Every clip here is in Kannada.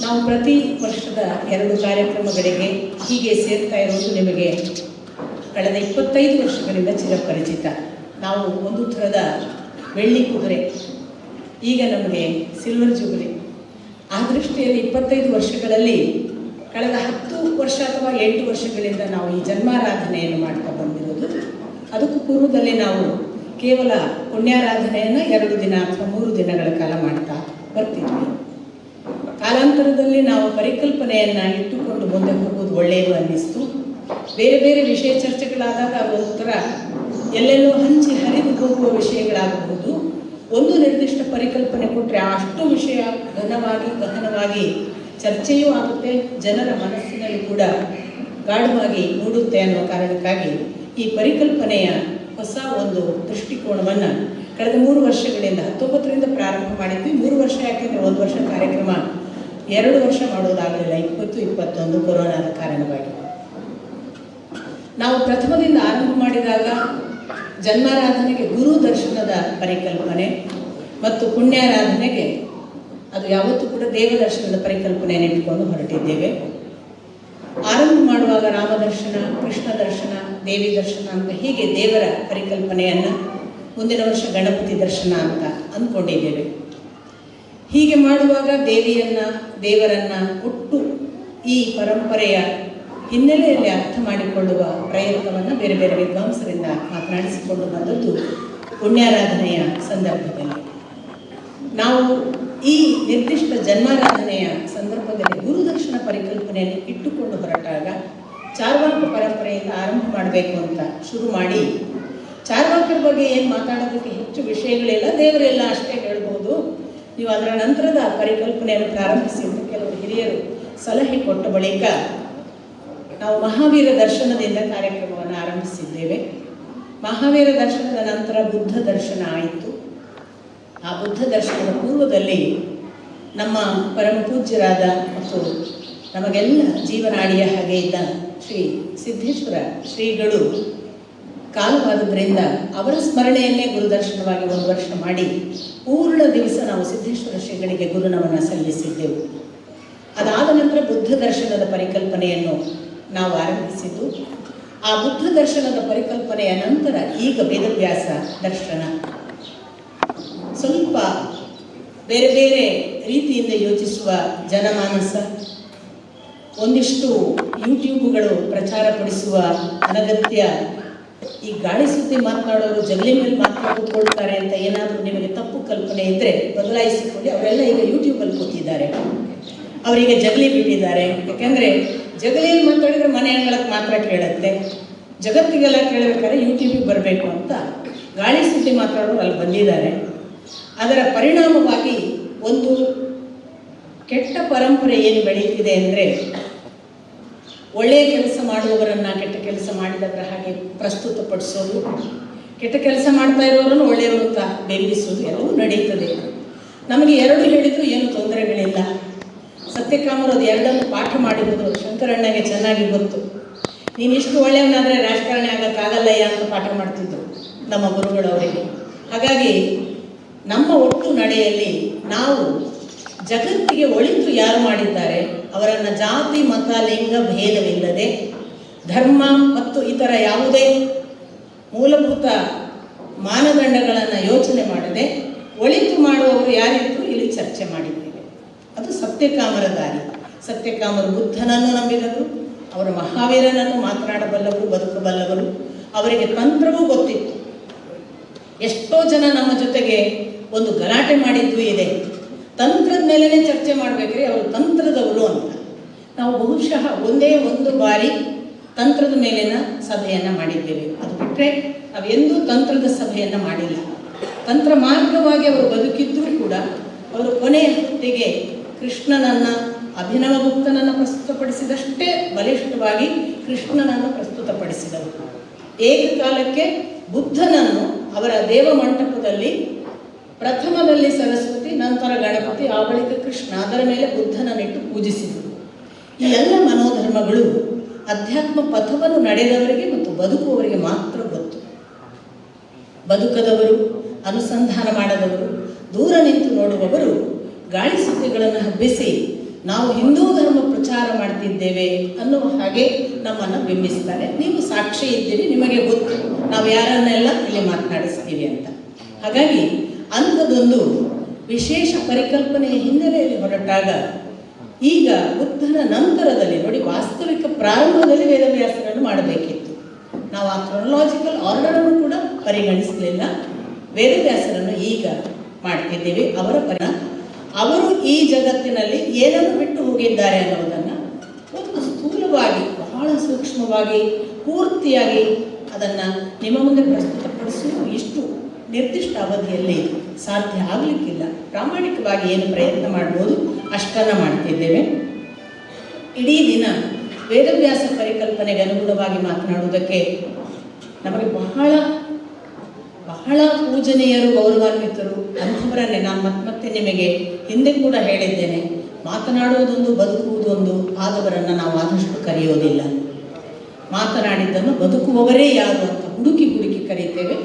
ನಾವು ಪ್ರತಿ ವರ್ಷದ ಎರಡು ಕಾರ್ಯಕ್ರಮಗಳಿಗೆ ಹೀಗೆ ಸೇರ್ತಾ ಇರೋದು ನಿಮಗೆ ಕಳೆದ ಇಪ್ಪತ್ತೈದು ವರ್ಷಗಳಿಂದ ಚಿರಪರಿಚಿತ. ನಾವು ಒಂದು ಥರದ ಬೆಳ್ಳಿ ಕುದುರೆ, ಈಗ ನಮಗೆ ಸಿಲ್ವರ್ ಜೂಬಿಲಿ ಆ ದೃಷ್ಟಿಯಲ್ಲಿ ಇಪ್ಪತ್ತೈದು ವರ್ಷಗಳಲ್ಲಿ ಕಳೆದ ಹತ್ತು ವರ್ಷ ಅಥವಾ ಎಂಟು ವರ್ಷಗಳಿಂದ ನಾವು ಈ ಜನ್ಮಾರಾಧನೆಯನ್ನು ಮಾಡ್ತಾ ಬಂದಿರೋದು. ಅದಕ್ಕೂ ಪೂರ್ವದಲ್ಲಿ ನಾವು ಕೇವಲ ಪುಣ್ಯಾರಾಧನೆಯನ್ನು ಎರಡು ದಿನ ಅಥವಾ ಮೂರು ದಿನಗಳ ಕಾಲ ಮಾಡ್ತಾ ಬರ್ತಿದ್ವಿ. ಕಾಲಾಂತರದಲ್ಲಿ ನಾವು ಪರಿಕಲ್ಪನೆಯನ್ನು ಇಟ್ಟುಕೊಂಡು ಮುಂದೆ ಹೋಗೋದು ಒಳ್ಳೆಯದು ಅನ್ನಿಸ್ತು. ಬೇರೆ ಬೇರೆ ವಿಷಯ ಚರ್ಚೆಗಳಾದಾಗ ಒಂಥರ ಎಲ್ಲೆಲ್ಲೋ ಹಂಚಿ ಹರಿದು ಹೋಗುವ ವಿಷಯಗಳಾಗಬಹುದು. ಒಂದು ನಿರ್ದಿಷ್ಟ ಪರಿಕಲ್ಪನೆ ಕೊಟ್ಟರೆ ಅಷ್ಟು ವಿಷಯ ಘನವಾಗಿ ಗಹನವಾಗಿ ಚರ್ಚೆಯೂ ಆಗುತ್ತೆ, ಜನರ ಮನಸ್ಸಿನಲ್ಲಿ ಕೂಡ ಗಾಢವಾಗಿ ಮೂಡುತ್ತೆ ಅನ್ನೋ ಕಾರಣಕ್ಕಾಗಿ ಈ ಪರಿಕಲ್ಪನೆಯ ಹೊಸ ಒಂದು ದೃಷ್ಟಿಕೋನವನ್ನು ಕಳೆದ ಮೂರು ವರ್ಷಗಳಿಂದ ಹತ್ತೊಂಬತ್ತರಿಂದ ಪ್ರಾರಂಭ ಮಾಡಿದ್ವಿ. ಮೂರು ವರ್ಷ ಯಾಕೆಂದರೆ ಒಂದು ವರ್ಷ ಕಾರ್ಯಕ್ರಮ ಎರಡು ವರ್ಷ ಮಾಡೋದಾಗಲಿಲ್ಲ ಇಪ್ಪತ್ತು, ಇಪ್ಪತ್ತೊಂದು ಕೊರೋನಾದ ಕಾರಣವಾಗಿ. ನಾವು ಪ್ರಥಮದಿಂದ ಆರಂಭ ಮಾಡಿದಾಗ ಜನ್ಮಾರಾಧನೆಗೆ ಗುರು ದರ್ಶನದ ಪರಿಕಲ್ಪನೆ ಮತ್ತು ಪುಣ್ಯಾರಾಧನೆಗೆ ಅದು ಯಾವತ್ತೂ ಕೂಡ ದೇವ ದರ್ಶನದ ಪರಿಕಲ್ಪನೆಯನ್ನು ಇಟ್ಟುಕೊಂಡು ಹೊರಟಿದ್ದೇವೆ. ಆರಂಭ ಮಾಡುವಾಗ ರಾಮದರ್ಶನ ಕೃಷ್ಣ ದರ್ಶನ, ದೇವಿ ದರ್ಶನ ಅಂತ ಹೀಗೆ ದೇವರ ಪರಿಕಲ್ಪನೆಯನ್ನು ಮುಂದಿನ ವರ್ಷ ಗಣಪತಿ ದರ್ಶನ ಅಂತ ಅಂದ್ಕೊಂಡಿದ್ದೇವೆ. ಹೀಗೆ ಮಾಡುವಾಗ ದೇವಿಯನ್ನ, ದೇವರನ್ನ ಒಟ್ಟು ಈ ಪರಂಪರೆಯ ಹಿನ್ನೆಲೆಯಲ್ಲಿ ಅರ್ಥ ಮಾಡಿಕೊಳ್ಳುವ ಪ್ರಯತ್ನವನ್ನು ಬೇರೆ ಬೇರೆ ವಿದ್ವಾಂಸರಿಂದ ಮಾತನಾಡಿಸಿಕೊಂಡು ಬಂದದ್ದು ಪುಣ್ಯಾರಾಧನೆಯ ಸಂದರ್ಭದಲ್ಲಿ. ನಾವು ಈ ನಿರ್ದಿಷ್ಟ ಜನ್ಮಾರಾಧನೆಯ ಸಂದರ್ಭದಲ್ಲಿ ಗುರುದಕ್ಷಿಣ ಪರಿಕಲ್ಪನೆಯನ್ನು ಇಟ್ಟುಕೊಂಡು ಹೊರಟಾಗ ಚಾರ್ವಾಕ ಪರಂಪರೆಯಿಂದ ಆರಂಭ ಮಾಡಬೇಕು ಅಂತ ಶುರು ಮಾಡಿ, ಚಾರ್ವಾಕರ ಬಗ್ಗೆ ಏನು ಮಾತಾಡೋದಕ್ಕೆ ಹೆಚ್ಚು ವಿಷಯಗಳಿಲ್ಲ, ದೇವರೆಲ್ಲ ಅಷ್ಟೇ ಹೇಳ್ಬೋದು. ನೀವು ಅದರ ನಂತರದ ಪರಿಕಲ್ಪನೆಯನ್ನು ಪ್ರಾರಂಭಿಸಿ ಅಂತ ಕೆಲವು ಹಿರಿಯರು ಸಲಹೆ ಕೊಟ್ಟ ಬಳಿಕ ನಾವು ಮಹಾವೀರ ದರ್ಶನದಿಂದ ಕಾರ್ಯಕ್ರಮವನ್ನು ಆರಂಭಿಸಿದ್ದೇವೆ. ಮಹಾವೀರ ದರ್ಶನದ ನಂತರ ಬುದ್ಧ ದರ್ಶನ ಆಯಿತು. ಆ ಬುದ್ಧ ದರ್ಶನದ ಪೂರ್ವದಲ್ಲಿ ನಮ್ಮ ಪರಮ ಪೂಜ್ಯರಾದ ಮತ್ತು ನಮಗೆಲ್ಲ ಜೀವನಾಡಿಯ ಹಾಗೆ ಇದ್ದ ಶ್ರೀ ಸಿದ್ದೇಶ್ವರ ಶ್ರೀಗಳು ಕಾಲವಾದುದರಿಂದ ಅವರ ಸ್ಮರಣೆಯನ್ನೇ ಗುರುದರ್ಶನವಾಗಿ ಒಂದು ವರ್ಷ ಮಾಡಿ ಪೂರ್ಣ ದಿವಸ ನಾವು ಸಿದ್ದೇಶ್ವರ ಶ್ರೀಗಳಿಗೆ ಗುರುನಮನ ಸಲ್ಲಿಸಿದ್ದೆವು. ಅದಾದ ನಂತರ ಬುದ್ಧ ದರ್ಶನದ ಪರಿಕಲ್ಪನೆಯನ್ನು ನಾವು ಆರಂಭಿಸಿದ್ದು, ಆ ಬುದ್ಧ ದರ್ಶನದ ಪರಿಕಲ್ಪನೆಯ ನಂತರ ಈಗ ವೇದವ್ಯಾಸ ದರ್ಶನ. ಸ್ವಲ್ಪ ಬೇರೆ ಬೇರೆ ರೀತಿಯಿಂದ ಯೋಚಿಸುವ ಜನಮಾನಸ, ಒಂದಿಷ್ಟು ಯೂಟ್ಯೂಬ್ಗಳು ಪ್ರಚಾರಪಡಿಸುವ ಅನಗತ್ಯ ಈ ಗಾಳಿ ಸುದ್ದಿ ಮಾತನಾಡೋರು ಜಗಲಿ ಮೇಲೆ ಮಾತನಾಡಿಕೊಳ್ತಾರೆ ಅಂತ ಏನಾದರೂ ನಿಮಗೆ ತಪ್ಪು ಕಲ್ಪನೆ ಇದ್ದರೆ ಬದಲಾಯಿಸಿಕೊಂಡು ಅವರೆಲ್ಲ ಈಗ ಯೂಟ್ಯೂಬಲ್ಲಿ ಕೂತಿದ್ದಾರೆ. ಅವರಿಗೆ ಜಗಲಿ ಬಿಟ್ಟಿದ್ದಾರೆ. ಯಾಕೆಂದರೆ ಜಗಲಿಯಲ್ಲಿ ಮಾತಾಡಿದ್ರೆ ಮನೆ ಅಂಗಳಕ್ಕೆ ಮಾತ್ರ ಕೇಳುತ್ತೆ. ಜಗತ್ತಿಗೆಲ್ಲ ಕೇಳಬೇಕಾದ್ರೆ ಯೂಟ್ಯೂಬಿಗೆ ಬರಬೇಕು ಅಂತ ಗಾಳಿ ಸುದ್ದಿ ಮಾತಾಡೋರು ಅಲ್ಲಿ ಬಂದಿದ್ದಾರೆ. ಅದರ ಪರಿಣಾಮವಾಗಿ ಒಂದು ಕೆಟ್ಟ ಪರಂಪರೆ ಏನು ಬೆಳೆಯುತ್ತಿದೆ ಅಂದರೆ ಒಳ್ಳೆಯ ಕೆಲಸ ಮಾಡುವವರನ್ನ ಕೆಟ್ಟ ಕೆಲಸ ಮಾಡಿದವರ ಹಾಗೆ ಪ್ರಸ್ತುತಪಡಿಸೋದು. ಕೆಟ್ಟ ಕೆಲಸ ಮಾಡ್ತಾ ಇರೋರನ್ನು ಒಳ್ಳೆಯವರು ಅಂತ ಬೆಂಬಿಸೋದು ಎಲ್ಲವೂ ನಡೀತದೆ. ನಮಗೆ ಎರಡು ಹೇಳಿದ್ರು ಏನು ತೊಂದರೆಗಳಿಲ್ಲ. ಸತ್ಯಕಾಮರು ಅದು ಎರಡನ್ನು ಪಾಠ ಮಾಡಿರೋದು ಶಂಕರಣ್ಣಗೆ ಚೆನ್ನಾಗಿ ಗೊತ್ತು. ನೀನು ಇಷ್ಟು ಒಳ್ಳೆಯವನಾದರೆ ರಾಜಕಾರಣಿ ಆಗೋಕ್ಕಾಗಲ್ಲಯ್ಯ ಅಂತ ಪಾಠ ಮಾಡ್ತಿದ್ರು ನಮ್ಮ ಗುರುಗಳು ಅವರಿಗೆ. ಹಾಗಾಗಿ ನಮ್ಮ ಒಟ್ಟು ನಡೆಯಲ್ಲಿ ನಾವು ಜಗತ್ತಿಗೆ ಒಳಿತು ಯಾರು ಮಾಡಿದ್ದಾರೆ? ಅವರನ್ನು ಜಾತಿ, ಮತ, ಲಿಂಗ ಭೇದವಿಲ್ಲದೆ ಧರ್ಮ ಮತ್ತು ಇತರ ಯಾವುದೇ ಮೂಲಭೂತ ಮಾನದಂಡಗಳನ್ನು ಯೋಚನೆ ಮಾಡದೆ ಒಳಿತು ಮಾಡುವವರು ಯಾರಿದ್ರು ಇಲ್ಲಿ ಚರ್ಚೆ ಮಾಡಿದ್ದೇವೆ. ಅದು ಸತ್ಯಕಾಮರ ದಾರಿ. ಸತ್ಯಕಾಮರು ಬುದ್ಧನನ್ನು ನಂಬಿದರು ಅವರ ಮಹಾವೀರನನ್ನು ಮಾತನಾಡಬಲ್ಲವರು, ಬದುಕಬಲ್ಲವರು, ಅವರಿಗೆ ತಂತ್ರವೂ ಗೊತ್ತಿತ್ತು. ಎಷ್ಟೋ ಜನ ನಮ್ಮ ಜೊತೆಗೆ ಒಂದು ಗಲಾಟೆ ಮಾಡಿದ್ದು ಇದೆ. ತಂತ್ರದ ಮೇಲೇ ಚರ್ಚೆ ಮಾಡಬೇಕ್ರಿ, ಅವರು ತಂತ್ರದವರು ಅಂತ. ನಾವು ಬಹುಶಃ ಒಂದೇ ಒಂದು ಬಾರಿ ತಂತ್ರದ ಮೇಲಿನ ಸಭೆಯನ್ನು ಮಾಡಿದ್ದೇವೆ. ಅದು ಬಿಟ್ಟರೆ ನಾವು ಎಂದೂ ತಂತ್ರದ ಸಭೆಯನ್ನು ಮಾಡಿಲ್ಲ. ತಂತ್ರ ಮಾರ್ಗವಾಗಿ ಅವರು ಬದುಕಿದ್ದರೂ ಕೂಡ ಅವರು ಕೊನೆಯ ಹೊತ್ತಿಗೆ ಕೃಷ್ಣನನ್ನು ಅಭಿನವ ಗುಪ್ತನನ್ನು ಪ್ರಸ್ತುತಪಡಿಸಿದಷ್ಟೇ ಬಲಿಷ್ಠವಾಗಿ ಕೃಷ್ಣನನ್ನು ಪ್ರಸ್ತುತಪಡಿಸಿದರು ಏಕಕಾಲಕ್ಕೆ ಬುದ್ಧನನ್ನು ಅವರ ದೇವ ಮಂಟಪದಲ್ಲಿ ಪ್ರಥಮದಲ್ಲಿ ಸರಸ್ವತಿ, ನಂತರ ಗಣಪತಿ, ಆ ಬಳಿಕ ಕೃಷ್ಣ, ಅದರ ಮೇಲೆ ಬುದ್ಧನನ್ನಿಟ್ಟು ಪೂಜಿಸಿದರು. ಈ ಎಲ್ಲ ಮನೋಧರ್ಮಗಳು ಅಧ್ಯಾತ್ಮ ಪಥವನ್ನು ನಡೆದವರಿಗೆ ಮತ್ತು ಬದುಕುವವರಿಗೆ ಮಾತ್ರ ಗೊತ್ತು. ಬದುಕದವರು, ಅನುಸಂಧಾನ ಮಾಡದವರು, ದೂರ ನಿಂತು ನೋಡುವವರು ಗಾಳಿ ಸುದ್ದಿಗಳನ್ನು ಹಬ್ಬಿಸಿ ನಾವು ಹಿಂದೂ ಧರ್ಮ ಪ್ರಚಾರ ಮಾಡ್ತಿದ್ದೇವೆ ಅನ್ನುವ ಹಾಗೆ ನಮ್ಮನ್ನು ಬಿಂಬಿಸ್ತಾರೆ. ನೀವು ಸಾಕ್ಷಿ ಇದ್ದೀರಿ, ನಿಮಗೆ ಗೊತ್ತು. ನಾವು ಯಾರನ್ನೆಲ್ಲ ಇಲ್ಲಿ ಮಾತನಾಡಿಸ್ತೀವಿ ಅಂತ. ಹಾಗಾಗಿ ಅಂಥದ್ದೊಂದು ವಿಶೇಷ ಪರಿಕಲ್ಪನೆಯ ಹಿನ್ನೆಲೆಯಲ್ಲಿ ಹೊರಟಾಗ, ಈಗ ಬುದ್ಧನ ನಂತರದಲ್ಲಿ ನೋಡಿ ವಾಸ್ತವಿಕ ಪ್ರಾರಂಭದಲ್ಲಿ ವೇದವ್ಯಾಸರನ್ನು ಮಾಡಬೇಕಿತ್ತು. ನಾವು ಆ ಕ್ರೊನಲಾಜಿಕಲ್ ಆರ್ಡರನ್ನು ಕೂಡ ಪರಿಗಣಿಸಲಿಲ್ಲ. ವೇದವ್ಯಾಸರನ್ನು ಈಗ ಮಾಡ್ತಿದ್ದೇವೆ. ಅವರ ಪರ ಅವರು ಈ ಜಗತ್ತಿನಲ್ಲಿ ಏನನ್ನು ಬಿಟ್ಟು ಹೋಗಿದ್ದಾರೆ ಅನ್ನೋದನ್ನು ಒಂದು ಸ್ಥೂಲವಾಗಿ, ಬಹಳ ಸೂಕ್ಷ್ಮವಾಗಿ, ಪೂರ್ತಿಯಾಗಿ ಅದನ್ನು ನಿಮ್ಮ ಮುಂದೆ ಪ್ರಸ್ತುತಪಡಿಸುವುದು ಇಷ್ಟು ನಿರ್ದಿಷ್ಟ ಅವಧಿಯಲ್ಲಿ ಸಾಧ್ಯ ಆಗಲಿಕ್ಕಿಲ್ಲ. ಪ್ರಾಮಾಣಿಕವಾಗಿ ಏನು ಪ್ರಯತ್ನ ಮಾಡ್ಬೋದು ಅಷ್ಟನ್ನು ಮಾಡ್ತಿದ್ದೇವೆ. ಇಡೀ ದಿನ ವೇದವ್ಯಾಸ ಪರಿಕಲ್ಪನೆಗೆ ಅನುಗುಣವಾಗಿ ಮಾತನಾಡುವುದಕ್ಕೆ ನಮಗೆ ಬಹಳ ಬಹಳ ಪೂಜನೀಯರು, ಗೌರವಾನ್ವಿತರು ಅಂಥವರನ್ನೇ ನಾನು ಮತ್ತೆ ಮತ್ತೆ ನಿಮಗೆ ಹಿಂದೆ ಕೂಡ ಹೇಳಿದ್ದೇನೆ. ಮಾತನಾಡುವುದೊಂದು, ಬದುಕುವುದೊಂದು ಆದವರನ್ನು ನಾವು ಆದಷ್ಟು ಕರೆಯೋದಿಲ್ಲ. ಮಾತನಾಡಿದ್ದನ್ನು ಬದುಕುವವರೇ ಯಾರು ಅಂತ ಹುಡುಕಿ ಹುಡುಕಿ ಕರೀತೇವೆ.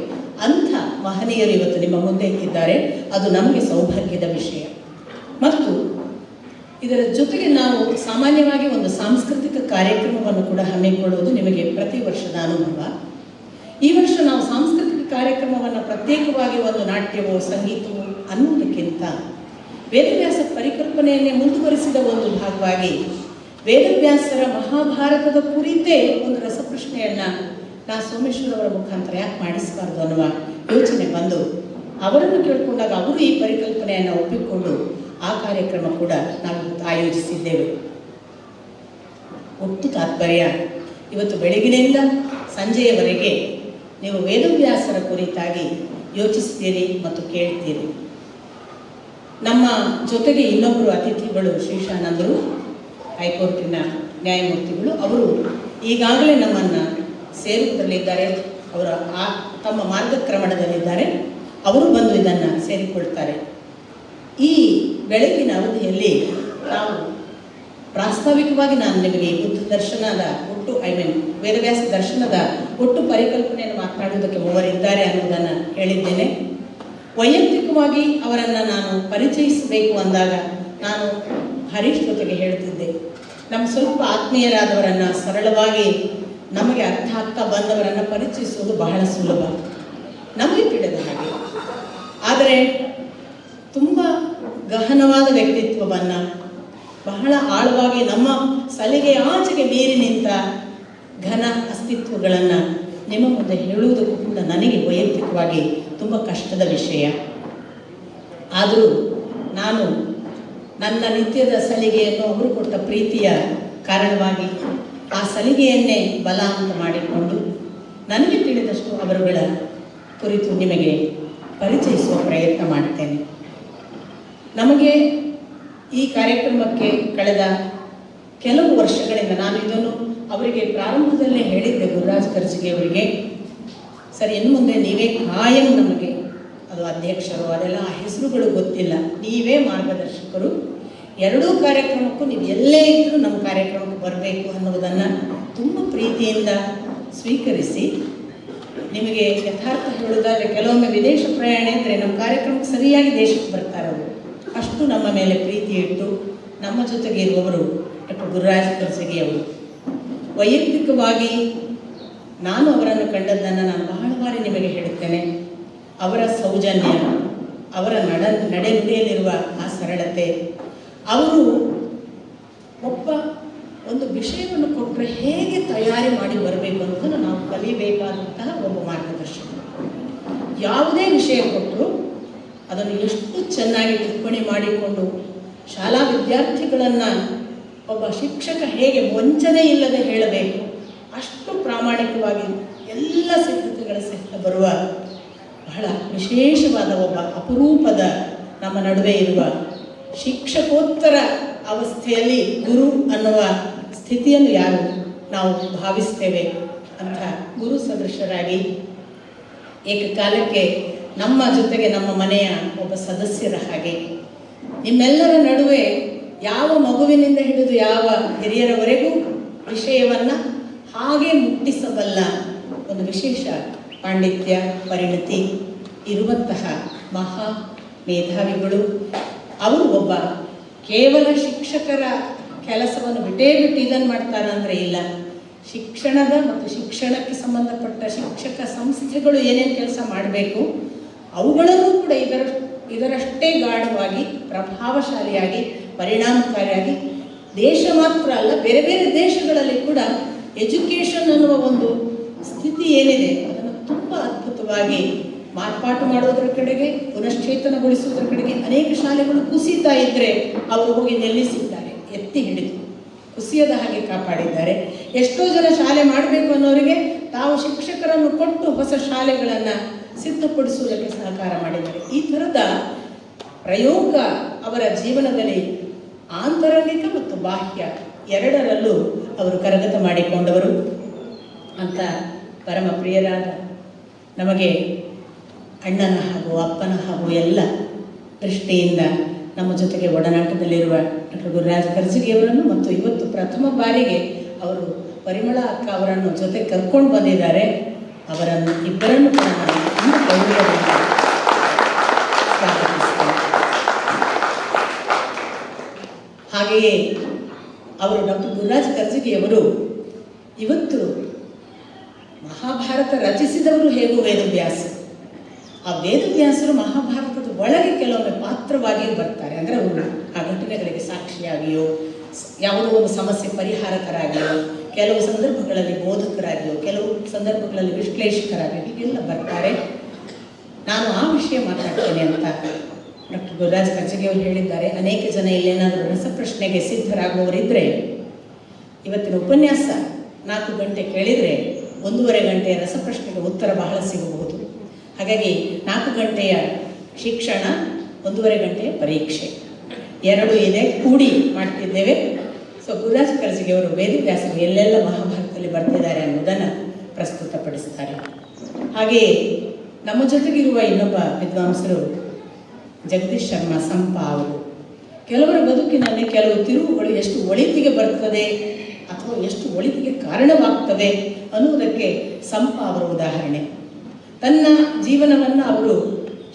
ಮಹನೀಯರು ಇವತ್ತು ನಿಮ್ಮ ಮುಂದೆ ಇದ್ದಾರೆ ಅದು ನಮಗೆ ಸೌಭಾಗ್ಯದ ವಿಷಯ. ಮತ್ತು ಇದರ ಜೊತೆಗೆ ನಾವು ಸಾಮಾನ್ಯವಾಗಿ ಒಂದು ಸಾಂಸ್ಕೃತಿಕ ಕಾರ್ಯಕ್ರಮವನ್ನು ಕೂಡ ಹಮ್ಮಿಕೊಳ್ಳುವುದು ನಿಮಗೆ ಪ್ರತಿ ವರ್ಷದ ಅನುಭವ. ಈ ವರ್ಷ ನಾವು ಸಾಂಸ್ಕೃತಿಕ ಕಾರ್ಯಕ್ರಮವನ್ನು ಪ್ರತ್ಯೇಕವಾಗಿ ಒಂದು ನಾಟ್ಯವೋ, ಸಂಗೀತವೋ ಅನ್ನುವುದಕ್ಕಿಂತ ವೇದವ್ಯಾಸ ಪರಿಕಲ್ಪನೆಯನ್ನೇ ಮುಂದುವರಿಸಿದ ಒಂದು ಭಾಗವಾಗಿ ವೇದವ್ಯಾಸರ ಮಹಾಭಾರತದ ಕುರಿತೇ ಒಂದು ರಸಪ್ರಶ್ನೆಯನ್ನು ನಾ ಸೋಮೇಶ್ವರ ಅವರ ಮುಖಾಂತರ ಯಾಕೆ ಮಾಡಿಸಬಾರ್ದು ಅನ್ನುವ ಯೋಚನೆ ಬಂದು ಅವರನ್ನು ಕೇಳಿಕೊಂಡಾಗ ಅವರು ಈ ಪರಿಕಲ್ಪನೆಯನ್ನು ಒಪ್ಪಿಕೊಂಡು ಆ ಕಾರ್ಯಕ್ರಮ ಕೂಡ ನಾವು ಆಯೋಜಿಸಿದ್ದೇವೆ. ಒಟ್ಟು ತಾತ್ಪರ್ಯ, ಇವತ್ತು ಬೆಳಗಿನಿಂದ ಸಂಜೆಯವರೆಗೆ ನೀವು ವೇದವ್ಯಾಸರ ಕುರಿತಾಗಿ ಯೋಚಿಸ್ತೀರಿ ಮತ್ತು ಕೇಳ್ತೀರಿ. ನಮ್ಮ ಜೊತೆಗೆ ಇನ್ನೊಬ್ಬರು ಅತಿಥಿಗಳು ಶ್ರೀಶಾನಂದರು ಹೈಕೋರ್ಟಿನ ನ್ಯಾಯಮೂರ್ತಿಗಳು, ಅವರು ಈಗಾಗಲೇ ನಮ್ಮನ್ನು ಸೇರುವುದರಲ್ಲಿದ್ದಾರೆ ಅವರ ಆ ತಮ್ಮ ಮಾರ್ಗಕ್ರಮಣದಲ್ಲಿದ್ದಾರೆ. ಅವರು ಬಂದು ಇದನ್ನು ಸೇರಿಕೊಳ್ತಾರೆ. ಈ ಬೆಳಕಿನ ಅವಧಿಯಲ್ಲಿ ನಾವು ಪ್ರಾಸ್ತಾವಿಕವಾಗಿ ನಾನು ನಿಮಗೆ ಬುದ್ಧ ದರ್ಶನದ ಒಟ್ಟು ಐ ಮೀನ್ ವೇದವ್ಯಾಸ ದರ್ಶನದ ಒಟ್ಟು ಪರಿಕಲ್ಪನೆಯನ್ನು ಮಾತನಾಡುವುದಕ್ಕೆ ಮೂವರಿದ್ದಾರೆ ಅನ್ನೋದನ್ನು ಹೇಳಿದ್ದೇನೆ. ವೈಯಕ್ತಿಕವಾಗಿ ಅವರನ್ನು ನಾನು ಪರಿಚಯಿಸಬೇಕು ಅಂದಾಗ ನಾನು ಹರೀಶ್ ಜೊತೆಗೆ ಹೇಳ್ತಿದ್ದೆ ನಮ್ಮ ಸ್ವಲ್ಪ ಆತ್ಮೀಯರಾದವರನ್ನು ಸರಳವಾಗಿ ನಮಗೆ ಅರ್ಥ ಆಗ್ತಾ ಬಂದವರನ್ನು ಪರಿಚಯಿಸುವುದು ಬಹಳ ಸುಲಭ. ನಮಗೆ ತಿಳಿದ ಹಾಗೆ. ಆದರೆ ತುಂಬ ಗಹನವಾದ ವ್ಯಕ್ತಿತ್ವವನ್ನು, ಬಹಳ ಆಳವಾಗಿ ನಮ್ಮ ಸಲಿಗೆ ಆಚೆಗೆ ಮೀರಿ ನಿಂತ ಘನ ಅಸ್ತಿತ್ವಗಳನ್ನು ನಿಮ್ಮ ಮುಂದೆ ಹೇಳುವುದಕ್ಕೂ ಕೂಡ ನನಗೆ ವೈಯಕ್ತಿಕವಾಗಿ ತುಂಬ ಕಷ್ಟದ ವಿಷಯ. ಆದರೂ ನಾನು ನನ್ನ ನಿತ್ಯದ ಸಲಿಗೆಯನ್ನು ಅವರು ಕೊಟ್ಟ ಪ್ರೀತಿಯ ಕಾರಣವಾಗಿ ಆ ಸಲಿಗೆಯನ್ನೇ ಬಲ ಅಂತ ಮಾಡಿಕೊಂಡು ನನಗೆ ತಿಳಿದಷ್ಟು ಅವರುಗಳ ಕುರಿತು ನಿಮಗೆ ಪರಿಚಯಿಸುವ ಪ್ರಯತ್ನ ಮಾಡ್ತೇನೆ. ನಮಗೆ ಈ ಕಾರ್ಯಕ್ರಮಕ್ಕೆ ಕಳೆದ ಕೆಲವು ವರ್ಷಗಳಿಂದ ನಾನು ಇದನ್ನು ಅವರಿಗೆ ಪ್ರಾರಂಭದಲ್ಲೇ ಹೇಳಿದ್ದೆ, ಗುರುರಾಜ್ ಖರ್ಜಿಗೆ ಅವರಿಗೆ. ಸರಿ, ಇನ್ನು ಮುಂದೆ ನೀವೇ ಕಾಯಂ ನಮಗೆ ಅದು ಅಧ್ಯಕ್ಷರು, ಅದೆಲ್ಲ ಆ ಹೆಸರುಗಳು ಗೊತ್ತಿಲ್ಲ. ನೀವೇ ಮಾರ್ಗದರ್ಶಕರು. ಎರಡೂ ಕಾರ್ಯಕ್ರಮಕ್ಕೂ ನೀವು ಎಲ್ಲೇ ಇದ್ದರೂ ನಮ್ಮ ಕಾರ್ಯಕ್ರಮಕ್ಕೆ ಬರಬೇಕು ಅನ್ನೋದನ್ನು ತುಂಬ ಪ್ರೀತಿಯಿಂದ ಸ್ವೀಕರಿಸಿ ನಿಮಗೆ ಯಥಾರ್ಥ ಹೇಳೋದಾದರೆ ಕೆಲವೊಮ್ಮೆ ವಿದೇಶ ಪ್ರಯಾಣ ಅಂದರೆ ನಮ್ಮ ಕಾರ್ಯಕ್ರಮಕ್ಕೆ ಸರಿಯಾಗಿ ದೇಶಕ್ಕೆ ಬರ್ತಾರೆ ಅಷ್ಟು ನಮ್ಮ ಮೇಲೆ ಪ್ರೀತಿ ಇಟ್ಟು ನಮ್ಮ ಜೊತೆಗೆ ಇರುವವರು ಡಾಕ್ಟರ್ ಗುರುರಾಜ್ ಕರ್ಸಗಿ ವೈಯಕ್ತಿಕವಾಗಿ ನಾನು ಅವರನ್ನು ಕಂಡದ್ದನ್ನು ನಾನು ಬಹಳ ಬಾರಿ ನಿಮಗೆ ಹೇಳುತ್ತೇನೆ. ಅವರ ಸೌಜನ್ಯ, ಅವರ ನಡ ನಡೆಯಲ್ಲಿರುವ ಆ ಸರಳತೆ ಅವರು ಒಬ್ಬ ಒಂದು ವಿಷಯವನ್ನು ಕೊಟ್ಟರೆ ಹೇಗೆ ತಯಾರಿ ಮಾಡಿ ಬರಬೇಕು ಅನ್ನೋದನ್ನು ನಾವು ಕಲಿಬೇಕಾದಂತಹ ಒಬ್ಬ ಮಾರ್ಗದರ್ಶಕ. ಯಾವುದೇ ವಿಷಯ ಕೊಟ್ಟರು ಅದನ್ನು ಎಷ್ಟು ಚೆನ್ನಾಗಿ ಟಿಪ್ಪಣಿ ಮಾಡಿಕೊಂಡು ಶಾಲಾ ವಿದ್ಯಾರ್ಥಿಗಳನ್ನು ಒಬ್ಬ ಶಿಕ್ಷಕ ಹೇಗೆ ವಂಚನೆ ಇಲ್ಲದೆ ಹೇಳಬೇಕು, ಅಷ್ಟು ಪ್ರಾಮಾಣಿಕವಾಗಿ ಎಲ್ಲ ಸಿದ್ಧತೆಗಳ ಸಹಿತ ಬರುವ ಬಹಳ ವಿಶೇಷವಾದ ಒಬ್ಬ ಅಪರೂಪದ ನಮ್ಮ ನಡುವೆ ಇರುವ ಶಿಕ್ಷಕೋತ್ತರ ಅವಸ್ಥೆಯಲ್ಲಿ ಗುರು ಅನ್ನುವ ಸ್ಥಿತಿಯನ್ನು ಯಾರು ನಾವು ಭಾವಿಸ್ತೇವೆ ಅಂತ ಗುರು ಸದೃಶರಾಗಿ ಏಕಕಾಲಕ್ಕೆ ನಮ್ಮ ಜೊತೆಗೆ ನಮ್ಮ ಮನೆಯ ಒಬ್ಬ ಸದಸ್ಯರ ಹಾಗೆ. ನಿಮ್ಮೆಲ್ಲರ ನಡುವೆ ಯಾವ ಮಗುವಿನಿಂದ ಹಿಡಿದು ಯಾವ ಹಿರಿಯರವರೆಗೂ ವಿಷಯವನ್ನು ಹಾಗೆ ಮುಟ್ಟಿಸಬಲ್ಲ ಒಂದು ವಿಶೇಷ ಪಾಂಡಿತ್ಯ ಪರಿಣತಿ ಇರುವಂತಹ ಮಹಾ ಮೇಧಾವಿಗಳು ಅವರು ಒಬ್ಬ ಕೇವಲ ಶಿಕ್ಷಕರ ಕೆಲಸವನ್ನು ಬಿಟ್ಟೇ ಬಿಟ್ಟು ಇದನ್ನು ಮಾಡ್ತಾರ ಅಂದರೆ ಇಲ್ಲ. ಶಿಕ್ಷಣದ ಮತ್ತು ಶಿಕ್ಷಣಕ್ಕೆ ಸಂಬಂಧಪಟ್ಟ ಶಿಕ್ಷಕ ಸಂಸ್ಥೆಗಳು ಏನೇನು ಕೆಲಸ ಮಾಡಬೇಕು, ಅವುಗಳನ್ನು ಕೂಡ ಇದರ, ಇದರಷ್ಟೇ ಗಾಢವಾಗಿ, ಪ್ರಭಾವಶಾಲಿಯಾಗಿ, ಪರಿಣಾಮಕಾರಿಯಾಗಿ, ದೇಶ ಮಾತ್ರ ಅಲ್ಲ, ಬೇರೆ ಬೇರೆ ದೇಶಗಳಲ್ಲಿ ಕೂಡ ಎಜುಕೇಷನ್ ಅನ್ನುವ ಒಂದು ಸ್ಥಿತಿ ಏನಿದೆ, ಅದನ್ನು ತುಂಬ ಅದ್ಭುತವಾಗಿ ಮಾರ್ಪಾಟು ಮಾಡೋದ್ರ ಕಡೆಗೆ, ಪುನಶ್ಚೇತನಗೊಳಿಸುವುದರ ಕಡೆಗೆ ಅನೇಕ ಶಾಲೆಗಳು ಕುಸಿತಾ ಇದ್ದರೆ ಅವರು ಹೋಗಿ ನಿಲ್ಲಿಸಿದ್ದಾರೆ. ಎತ್ತಿ ಹಿಡಿದು ಕುಸಿಯದ ಹಾಗೆ ಕಾಪಾಡಿದ್ದಾರೆ. ಎಷ್ಟೋ ಜನ ಶಾಲೆ ಮಾಡಬೇಕು ಅನ್ನೋರಿಗೆ ತಾವು ಶಿಕ್ಷಕರನ್ನು ಕೊಟ್ಟು ಹೊಸ ಶಾಲೆಗಳನ್ನು ಸಿದ್ಧಪಡಿಸುವುದಕ್ಕೆ ಸಹಕಾರ ಮಾಡಿದ್ದಾರೆ. ಈ ಥರದ ಪ್ರಯೋಗ ಅವರ ಜೀವನದಲ್ಲಿ ಆಂತರಂಗಿಕ ಮತ್ತು ಬಾಹ್ಯ ಎರಡರಲ್ಲೂ ಅವರು ಕರಗತ ಮಾಡಿಕೊಂಡವರು. ಅಂತ ಪರಮ ಪ್ರಿಯರಾದ ನಮಗೆ ಅಣ್ಣನ ಹಾಗೂ ಅಪ್ಪನ ಹಾಗೂ ಎಲ್ಲ ದೃಷ್ಟಿಯಿಂದ ನಮ್ಮ ಜೊತೆಗೆ ಒಡನಾಟದಲ್ಲಿರುವ ಡಾಕ್ಟರ್ ಗುರುರಾಜ್ ಕರ್ಜಿಗಿಯವರನ್ನು ಮತ್ತು ಇವತ್ತು ಪ್ರಥಮ ಬಾರಿಗೆ ಅವರು ಪರಿಮಳ ಅಕ್ಕ ಅವರನ್ನು ಜೊತೆ ಕರ್ಕೊಂಡು ಬಂದಿದ್ದಾರೆ. ಅವರನ್ನು ಇಬ್ಬರನ್ನು ಕೂಡ ಹಾಗೆಯೇ ಅವರು ಡಾಕ್ಟರ್ ಗುರುರಾಜ್ ಕರ್ಜಗಿಯವರು ಇವತ್ತು ಮಹಾಭಾರತ ರಚಿಸಿದವರು ಹೇಗೂ ವೇದವ್ಯಾಸ? ಆ ವೇದವ್ಯಾಸರು ಮಹಾಭಾರತದ ಒಳಗೆ ಕೆಲವೊಮ್ಮೆ ಪಾತ್ರವಾಗಿಯೂ ಬರ್ತಾರೆ. ಅಂದರೆ ಅವರು ಆ ಘಟನೆಗಳಿಗೆ ಸಾಕ್ಷಿಯಾಗಿಯೋ ಯಾವುದೋ ಒಂದು ಸಮಸ್ಯೆ ಪರಿಹಾರಕರಾಗಿಯೋ, ಕೆಲವು ಸಂದರ್ಭಗಳಲ್ಲಿ ಬೋಧಕರಾಗಿಯೋ, ಕೆಲವು ಸಂದರ್ಭಗಳಲ್ಲಿ ವಿಶ್ಲೇಷಕರಾಗಿಯೋ ಹೀಗೆಲ್ಲ ಬರ್ತಾರೆ. ನಾನು ಆ ವಿಷಯ ಮಾತಾಡ್ತೇನೆ ಅಂತ ಡಾಕ್ಟರ್ ಗುರುರಾಜ್ ಕಚಗಿಯವರು ಹೇಳಿದ್ದಾರೆ. ಅನೇಕ ಜನ ಇಲ್ಲೇನಾದರೂ ರಸಪ್ರಶ್ನೆಗೆ ಸಿದ್ಧರಾಗುವವರಿದ್ದರೆ ಇವತ್ತಿನ ಉಪನ್ಯಾಸ ನಾಲ್ಕು ಗಂಟೆ ಕೇಳಿದರೆ ಒಂದೂವರೆ ಗಂಟೆಯ ರಸಪ್ರಶ್ನೆಗೆ ಉತ್ತರ ಬಹಳ ಸಿಗಬಹುದು. ಹಾಗಾಗಿ ನಾಲ್ಕು ಗಂಟೆಯ ಶಿಕ್ಷಣ, ಒಂದೂವರೆ ಗಂಟೆಯ ಪರೀಕ್ಷೆ. ಎರಡು ಇದೆ, ಕೂಡಿ ಮಾಡ್ತಿದ್ದೇವೆ. ಸೊ ಗುರುರಾಜ್ ಕರ್ಜಿಗೆ ಅವರು ವೇದವ್ಯಾಸರು ಎಲ್ಲೆಲ್ಲ ಮಹಾಭಾರತದಲ್ಲಿ ಬರ್ತಿದ್ದಾರೆ ಅನ್ನೋದನ್ನು ಪ್ರಸ್ತುತಪಡಿಸ್ತಾರೆ. ಹಾಗೆಯೇ ನಮ್ಮ ಜೊತೆಗಿರುವ ಇನ್ನೊಬ್ಬ ವಿದ್ವಾಂಸರು ಜಗದೀಶ್ ಶರ್ಮಾ ಸಂಪ ಅವರು. ಕೆಲವರ ಬದುಕಿನಲ್ಲಿ ಕೆಲವು ತಿರುವುಗಳು ಎಷ್ಟು ಒಳಿತಿಗೆ ಬರ್ತದೆ ಅಥವಾ ಎಷ್ಟು ಒಳಿತಿಗೆ ಕಾರಣವಾಗ್ತದೆ ಅನ್ನುವುದಕ್ಕೆ ಸಂಪ ಅವರ ಉದಾಹರಣೆ. ತನ್ನ ಜೀವನವನ್ನು ಅವರು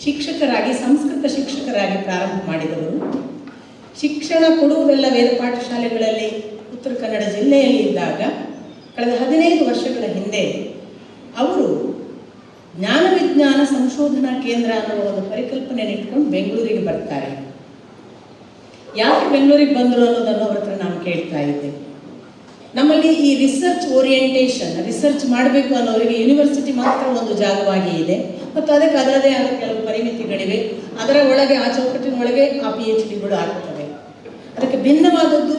ಶಿಕ್ಷಕರಾಗಿ, ಸಂಸ್ಕೃತ ಶಿಕ್ಷಕರಾಗಿ ಪ್ರಾರಂಭ ಮಾಡಿದವರು. ಶಿಕ್ಷಣ ಕೊಡುವುದೆಲ್ಲ ವೇದ ಪಾಠಶಾಲೆಗಳಲ್ಲಿ, ಉತ್ತರ ಕನ್ನಡ ಜಿಲ್ಲೆಯಲ್ಲಿ ಇದ್ದಾಗ ಕಳೆದ ಹದಿನೈದು ವರ್ಷಗಳ ಹಿಂದೆ ಅವರು ಜ್ಞಾನ ವಿಜ್ಞಾನ ಸಂಶೋಧನಾ ಕೇಂದ್ರ ಅನ್ನುವ ಒಂದು ಪರಿಕಲ್ಪನೆ ಇಟ್ಕೊಂಡು ಬೆಂಗಳೂರಿಗೆ ಬರ್ತಾರೆ. ಯಾಕೆ ಬೆಂಗಳೂರಿಗೆ ಬಂದರು ಅನ್ನೋದನ್ನು ಅವ್ರ ಹತ್ರ ನಾನು ಕೇಳ್ತಾ ಇದ್ದೆ. ನಮ್ಮಲ್ಲಿ ಈ ರಿಸರ್ಚ್ ಓರಿಯೆಂಟೇಷನ್ ರಿಸರ್ಚ್ ಮಾಡಬೇಕು ಅನ್ನೋರಿಗೆ ಯೂನಿವರ್ಸಿಟಿ ಮಾತ್ರ ಒಂದು ಜಾಗವಾಗಿ ಇದೆ. ಮತ್ತು ಅದಕ್ಕೆ ಅದರದೇ ಆದ ಕೆಲವು ಪರಿಮಿತಿಗಳಿವೆ. ಅದರ ಒಳಗೆ, ಆ ಚೌಕಟ್ಟಿನ ಒಳಗೆ ಆ ಪಿ ಎಚ್ ಡಿಗಳು ಆಗ್ತವೆ. ಅದಕ್ಕೆ ಭಿನ್ನವಾದದ್ದು